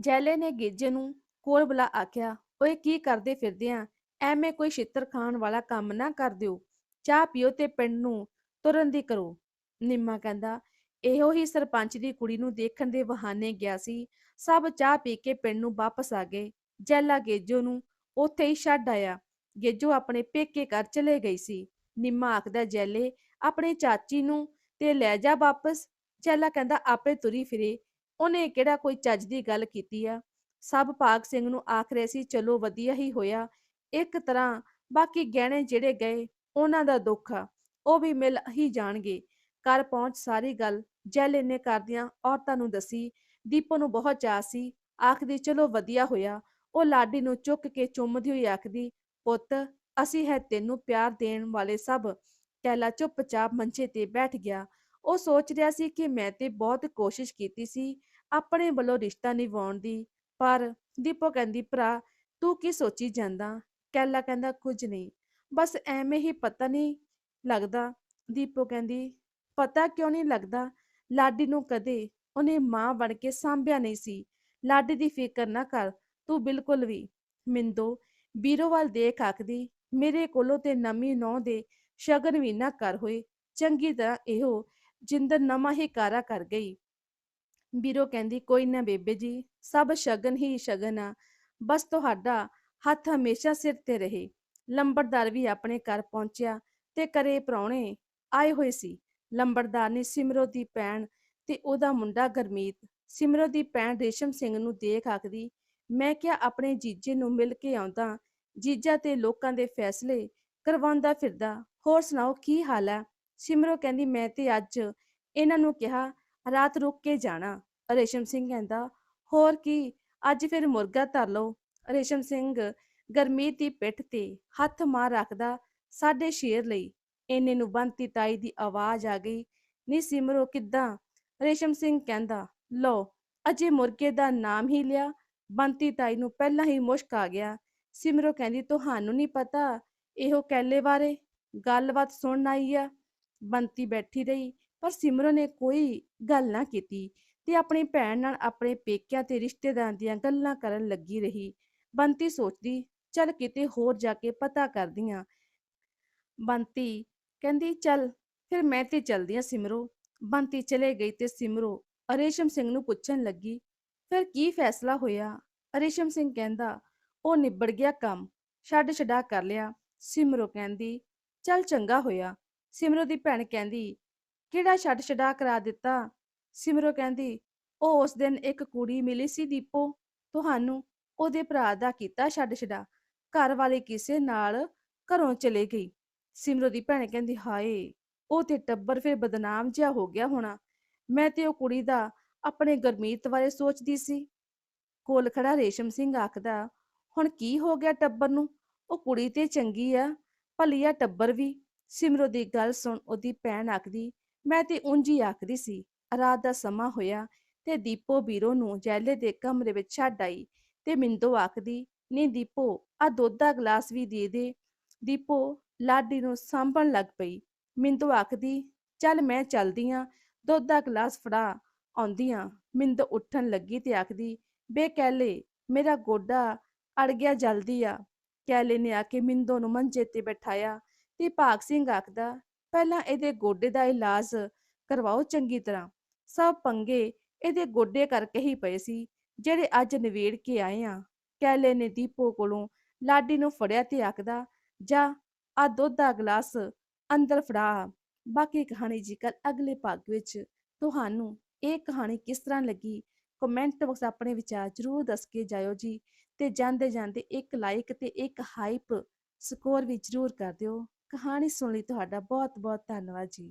ਜੈਲੇ ਨੇ ਗੇਜੇ ਨੂੰ ਕੋਲ ਬੁਲਾ ਆਖਿਆ, ਓਏ, ਕੀ ਕਰਦੇ ਫਿਰਦੇ ਆ? ਐਵੇਂ ਕੋਈ ਛਿੱਤਰ ਖਾਣ ਵਾਲਾ ਕੰਮ ਨਾ ਕਰ ਦਿਓ। ਚਾਹ ਪੀਓ ਤੇ ਪਿੰਡ ਨੂੰ ਤੁਰਨ ਦੀ ਕਰੋ। ਨਿੰਮਾ ਕਹਿੰਦਾ, ਇਹੋ ਹੀ ਸਰਪੰਚ ਦੀ ਕੁੜੀ ਨੂੰ ਦੇਖਣ ਦੇ ਬਹਾਨੇ ਗਿਆ ਸੀ। ਸਭ ਚਾਹ ਪੀ ਕੇ ਪਿੰਡ ਨੂੰ ਵਾਪਸ ਆ ਗਏ। ਜੈਲਾ ਗੇਜੋ ਨੂੰ ਉੱਥੇ ਹੀ ਛੱਡ ਆਇਆ। ਗੇਜੋ ਆਪਣੇ ਪੇਕੇ ਘਰ ਚਲੇ ਗਈ ਸੀ। ਨਿੰਮਾ ਆਖਦਾ, ਜੈਲੇ, ਆਪਣੇ ਚਾਚੀ ਨੂੰ ਤੇ ਲੈ ਜਾ ਵਾਪਸ। ਚੈਲਾ ਕਹਿੰਦਾ, ਆਪੇ ਤੁਰੀ ਫਿਰੇ। ਉਹਨੇ ਕਿਹੜਾ ਕੋਈ ਚੱਜ ਦੀ ਗੱਲ ਕੀਤੀ ਆ? ਸਭ ਭਾਗ ਸਿੰਘ ਨੂੰ ਆਖ ਰਹੇ ਸੀ, ਚਲੋ ਵਧੀਆ ਹੀ ਹੋਇਆ। ਇੱਕ ਤਰ੍ਹਾਂ ਬਾਕੀ ਗਹਿਣੇ ਜਿਹੜੇ ਗਏ, ਉਹਨਾਂ ਦਾ ਦੁੱਖ ਆ। ਉਹ ਵੀ ਮਿਲ ਹੀ ਜਾਣਗੇ। ਘਰ ਪਹੁੰਚ ਸਾਰੀ ਗੱਲ ਜੈਲੇ ਨੇ ਕਰਦਿਆਂ ਔਰਤਾਂ ਨੂੰ ਦੱਸੀ। ਦੀਪੋ ਨੂੰ ਬਹੁਤ ਚਾਅ ਸੀ। ਆਖਦੀ, ਚਲੋ ਵਧੀਆ ਹੋਇਆ। ਉਹ ਲਾਡੀ ਨੂੰ ਚੁੱਕ ਕੇ ਚੁੰਮਦੀ ਹੋਈ ਆਖਦੀ, ਪੁੱਤ, ਅਸੀਂ ਹੈ ਤੈਨੂੰ ਪਿਆਰ ਦੇਣ ਵਾਲੇ ਸਭ। ਕੈਲਾ ਚੁੱਪਚਾਪ ਮੰਚੇ ਤੇ ਬੈਠ ਗਿਆ। ਉਹ ਸੋਚ ਰਿਹਾ ਸੀ ਕਿ ਮੈਂ ਤੇ ਬਹੁਤ ਕੋਸ਼ਿਸ਼ ਕੀਤੀ ਸੀ ਆਪਣੇ ਵੱਲੋਂ ਰਿਸ਼ਤਾ ਨਿਭਾਉਣ ਦੀ, ਪਰ ਦੀਪੋ ਕਹਿੰਦੀ, ਭਰਾ, ਤੂੰ ਕੀ ਸੋਚੀ ਜਾਂਦਾ? ਕੈਲਾ ਕਹਿੰਦਾ, ਕੁਝ ਨਹੀਂ। ਬਸ ਐਵੇਂ ਹੀ ਪਤਾ ਨਹੀਂ ਲੱਗਦਾ। ਦੀਪੋ ਕਹਿੰਦੀ, ਪਤਾ ਕਿਉਂ ਨਹੀਂ ਲੱਗਦਾ? ਲਾਡੀ ਨੂੰ ਕਦੇ ਉਹਨੇ ਮਾਂ ਬਣ ਕੇ ਸਾਂਭਿਆ ਨਹੀਂ ਸੀ। ਲਾਡੀ ਦੀ ਫਿਕਰ ਨਾ ਕਰ, ਤੂੰ ਬਿਲਕੁਲ ਵੀ। ਮਿੰਦੋ ਬੀਰੋ ਵੱਲ ਦੇਖ ਆਖਦੀ, ਮੇਰੇ ਕੋਲੋਂ ਤੇ ਨਵੀਂ ਨੌ ਦੇ ਸ਼ਗਨ ਵੀ ਨਾ ਕਰ ਹੋਏ। ਚੰਗੀ ਤਰ੍ਹਾਂ ਇਹੋ ਜਿੰਦਰ ਨਵਾਂ ਹੀ ਕਾਰਾ ਕਰ ਗਈ। ਬੀਰੋ ਕਹਿੰਦੀ, ਕੋਈ ਨਾ ਬੇਬੇ ਜੀ, ਸਭ ਸ਼ਗਨ ਹੀ ਸ਼ਗਨ ਆ। ਬਸ ਤੁਹਾਡਾ ਹੱਥ ਹਮੇਸ਼ਾ ਸਿਰ ਤੇ ਰਹੇ। ਲੰਬੜਦਾਰ ਵੀ ਆਪਣੇ ਘਰ ਪਹੁੰਚਿਆ ਤੇ ਕਰੇ ਪ੍ਰਾਹੁਣੇ ਆਏ ਹੋਏ ਸੀ। ਲੰਬੜਦਾਰ ਨੇ ਸਿਮਰੋ ਦੀ ਭੈਣ ਤੇ ਉਹਦਾ ਮੁੰਡਾ ਗਰਮੀਤ। ਸਿਮਰੋ ਦੀ ਭੈਣ ਰੇਸ਼ਮ ਸਿੰਘ ਨੂੰ ਦੇਖ ਆਖਦੀ, ਮੈਂ ਕਿਹਾ ਆਪਣੇ ਜੀਜੇ ਨੂੰ ਮਿਲ ਕੇ ਆਉਂਦਾ। ਜੀਜਾ ਤੇ ਲੋਕਾਂ ਦੇ ਫੈਸਲੇ ਕਰਵਾਉਂਦਾ ਫਿਰਦਾ। ਹੋਰ ਸੁਣਾਓ, ਕੀ ਹਾਲ ਹੈ ਸਿਮਰੋ ਕਹਿੰਦੀ, ਮੈਂ ਤੇ ਅੱਜ ਇਹਨਾਂ ਨੂੰ ਕਿਹਾ, ਰਾਤ ਰੁਕ ਕੇ ਜਾਣਾ। ਰੇਸ਼ਮ ਸਿੰਘ ਕਹਿੰਦਾ, ਹੋਰ ਕੀ, ਅੱਜ ਫਿਰ ਮੁਰਗਾ ਧਰ ਲਓ। ਰੇਸ਼ਮ ਸਿੰਘ ਗਰਮੀਤ ਦੀ ਪਿੱਠ ਤੇ ਹੱਥ ਮਾਰ ਰੱਖਦਾ ਸਾਡੇ ਸ਼ੇਰ ਲਈ। ਇੰਨੇ ਨੂੰ ਬੰਤੀ ਤਾਈ ਦੀ ਆਵਾਜ਼ ਆ ਗਈ, ਨੀ ਸਿਮਰੋ, ਕਿੱਦਾਂ? ਰੇਸ਼ਮ ਸਿੰਘ ਕਹਿੰਦਾ, ਲਓ, ਅਜੇ ਮੁਰਗੇ ਦਾ ਨਾਮ ਹੀ ਲਿਆ, ਬੰਤੀ ਤਾਈ ਨੂੰ ਪਹਿਲਾਂ ਹੀ ਮੁਸ਼ਕ ਆ ਗਿਆ। ਸਿਮਰੋ ਕਹਿੰਦੀ, ਤੁਹਾਨੂੰ ਨਹੀਂ ਪਤਾ, ਇਹੋ ਕੈਲੇ ਬਾਰੇ ਗੱਲਬਾਤ ਸੁਣਨ ਆਈ ਆ। ਬੰਤੀ ਬੈਠੀ ਰਹੀ, ਪਰ ਸਿਮਰੋ ਨੇ ਕੋਈ ਗੱਲ ਨਾ ਕੀਤੀ ਤੇ ਆਪਣੀ ਭੈਣ ਨਾਲ ਆਪਣੇ ਪੇਕਿਆਂ ਤੇ ਰਿਸ਼ਤੇਦਾਰਾਂ ਦੀਆਂ ਗੱਲਾਂ ਕਰਨ ਲੱਗੀ ਰਹੀ। ਬੰਤੀ ਸੋਚਦੀ, ਚੱਲ ਕਿਤੇ ਹੋਰ ਜਾ ਕੇ ਪਤਾ ਕਰਦੀ ਆਂ। ਬੰਤੀ ਕਹਿੰਦੀ, ਚੱਲ, ਫਿਰ ਮੈਂ ਤੇ ਚਲਦੀ ਆਂ ਸਿਮਰੋ। ਬੰਤੀ ਚਲੇ ਗਈ ਤੇ ਸਿਮਰੋ ਅਰੇਸ਼ਮ ਸਿੰਘ ਨੂੰ ਪੁੱਛਣ ਲੱਗੀ, ਫਿਰ ਕੀ ਫੈਸਲਾ ਹੋਇਆ? ਅਰੇਸ਼ਮ ਸਿੰਘ ਕਹਿੰਦਾ, ਉਹ ਨਿਬੜ ਗਿਆ ਕੰਮ ਛੱਡ ਛਡਾ ਕਰ ਲਿਆ। ਸਿਮਰੋ ਕਹਿੰਦੀ, ਚੱਲ ਚੰਗਾ ਹੋਇਆ। ਸਿਮਰੋ ਦੀ ਭੈਣ ਕਹਿੰਦੀ, ਕਿਹੜਾ ਛੱਡ ਛਡਾ ਕਰਾ ਦਿੱਤਾ? ਸਿਮਰੋ ਕਹਿੰਦੀ, ਉਹ ਉਸ ਦਿਨ ਇੱਕ ਕੁੜੀ ਮਿਲੀ ਸੀ ਦੀਪੋ। ਤੁਹਾਨੂੰ ਉਹਦੇ ਭਰਾ ਦਾ ਕੀਤਾ ਛੱਡ ਛਡਾ। ਘਰ ਵਾਲੇ ਕਿਸੇ ਨਾਲ ਘਰੋਂ ਚਲੇ ਗਈ। ਸਿਮਰੋ ਦੀ ਭੈਣ ਕਹਿੰਦੀ, ਹਾਏ, ਉਹ ਤੇ ਟੱਬਰ ਫਿਰ ਬਦਨਾਮ ਜਿਹਾ ਹੋ ਗਿਆ ਹੋਣਾ। ਮੈਂ ਤੇ ਉਹ ਕੁੜੀ ਦਾ ਆਪਣੇ ਗਰਮੀਤ ਬਾਰੇ ਸੋਚਦੀ ਸੀ। ਕੋਲ ਖੜਾ ਰੇਸ਼ਮ ਸਿੰਘ ਆਖਦਾ, ਹੁਣ ਕੀ ਹੋ ਗਿਆ ਟੱਬਰ ਨੂੰ? ਉਹ ਕੁੜੀ ਤੇ ਚੰਗੀ ਆ, ਭਲੀਆ ਟੱਬਰ ਵੀ। ਸਿਮਰੋ ਦੀ ਗੱਲ ਸੁਣ ਉਹਦੀ ਭੈਣ ਆਖਦੀ, ਮੈਂ ਤੇ ਉਂਝ ਹੀ ਆਖਦੀ ਸੀ, ਰਾਤ ਦਾ ਸਮਾਂ ਹੋਇਆ ਤੇ ਦੀਪੋ ਬੀਰੋ ਨੂੰ ਜੈਲੇ ਦੇ ਕਮਰੇ ਵਿੱਚ ਛੱਡ ਆਈ ਤੇ ਮਿੰਦੋ ਆਖਦੀ ਨਹੀਂ ਦੀਪੋ, ਆ ਦੁੱਧ ਦਾ ਗਲਾਸ ਵੀ ਦੇ ਦੇ। ਦੀਪੋ ਲਾਡੀ ਨੂੰ ਸਾਂਭਣ ਲੱਗ ਪਈ। ਮਿੰਦੋ ਆਖਦੀ, ਚੱਲ ਮੈਂ ਚੱਲਦੀ ਆਂ, ਦੁੱਧ ਦਾ ਗਲਾਸ ਫੜਾ ਆਉਂਦੀ ਆਂ। ਮਿੰਦੋ ਉੱਠਣ ਲੱਗੀ ਤੇ ਆਖਦੀ, ਬੇ ਕੈਲੇ, ਮੇਰਾ ਗੋਡਾ ਅੜ ਗਿਆ ਜਲਦੀ ਆ। ਕੈਲੇ ਨੇ ਆ ਕੇ ਮਿੰਦੋ ਨੂੰ ਮੰਜੇ ਤੇ ਬਿਠਾਇਆ। ਤੇ ਭਾਗ ਸਿੰਘ ਆਖਦਾ, ਪਹਿਲਾਂ ਇਹਦੇ ਗੋਡੇ ਦਾ ਇਲਾਜ ਕਰਵਾਓ ਚੰਗੀ ਤਰ੍ਹਾਂ। ਸਭ ਪੰਗੇ ਇਹਦੇ ਗੋਡੇ ਕਰਕੇ ਹੀ ਪਏ ਸੀ, ਜਿਹੜੇ ਅੱਜ ਨਵੇੜ ਕੇ ਆਏ ਆ। ਕੈਲੇ ਨੇ ਦੀਪੋ ਕੋਲੋਂ ਲਾਡੀ ਨੂੰ ਫੜਿਆ ਤੇ ਆਖਦਾ, ਜਾ, ਆ ਦੁੱਧ ਦਾ ਗਲਾਸ ਅੰਦਰ ਫੜਾ। ਬਾਕੀ ਕਹਾਣੀ ਜੀ ਕੱਲ ਅਗਲੇ ਭਾਗ ਵਿੱਚ ਤੁਹਾਨੂੰ ਇਹ ਕਹਾਣੀ ਕਿਸ ਤਰ੍ਹਾਂ ਲੱਗੀ ਕਮੈਂਟ ਬਾਕਸ ਆਪਣੇ ਵਿਚਾਰ ਜਰੂਰ ਦੱਸ ਕੇ ਜਾਇਓ ਜੀ। ਤੇ ਜਾਂਦੇ ਜਾਂਦੇ ਇੱਕ ਲਾਈਕ ਤੇ ਇੱਕ ਹਾਈਪ ਸਕੋਰ ਵੀ ਜਰੂਰ ਕਰ ਦਿਓ। ਕਹਾਣੀ ਸੁਣ ਲਈ ਤੁਹਾਡਾ ਬਹੁਤ ਬਹੁਤ ਧੰਨਵਾਦ ਜੀ।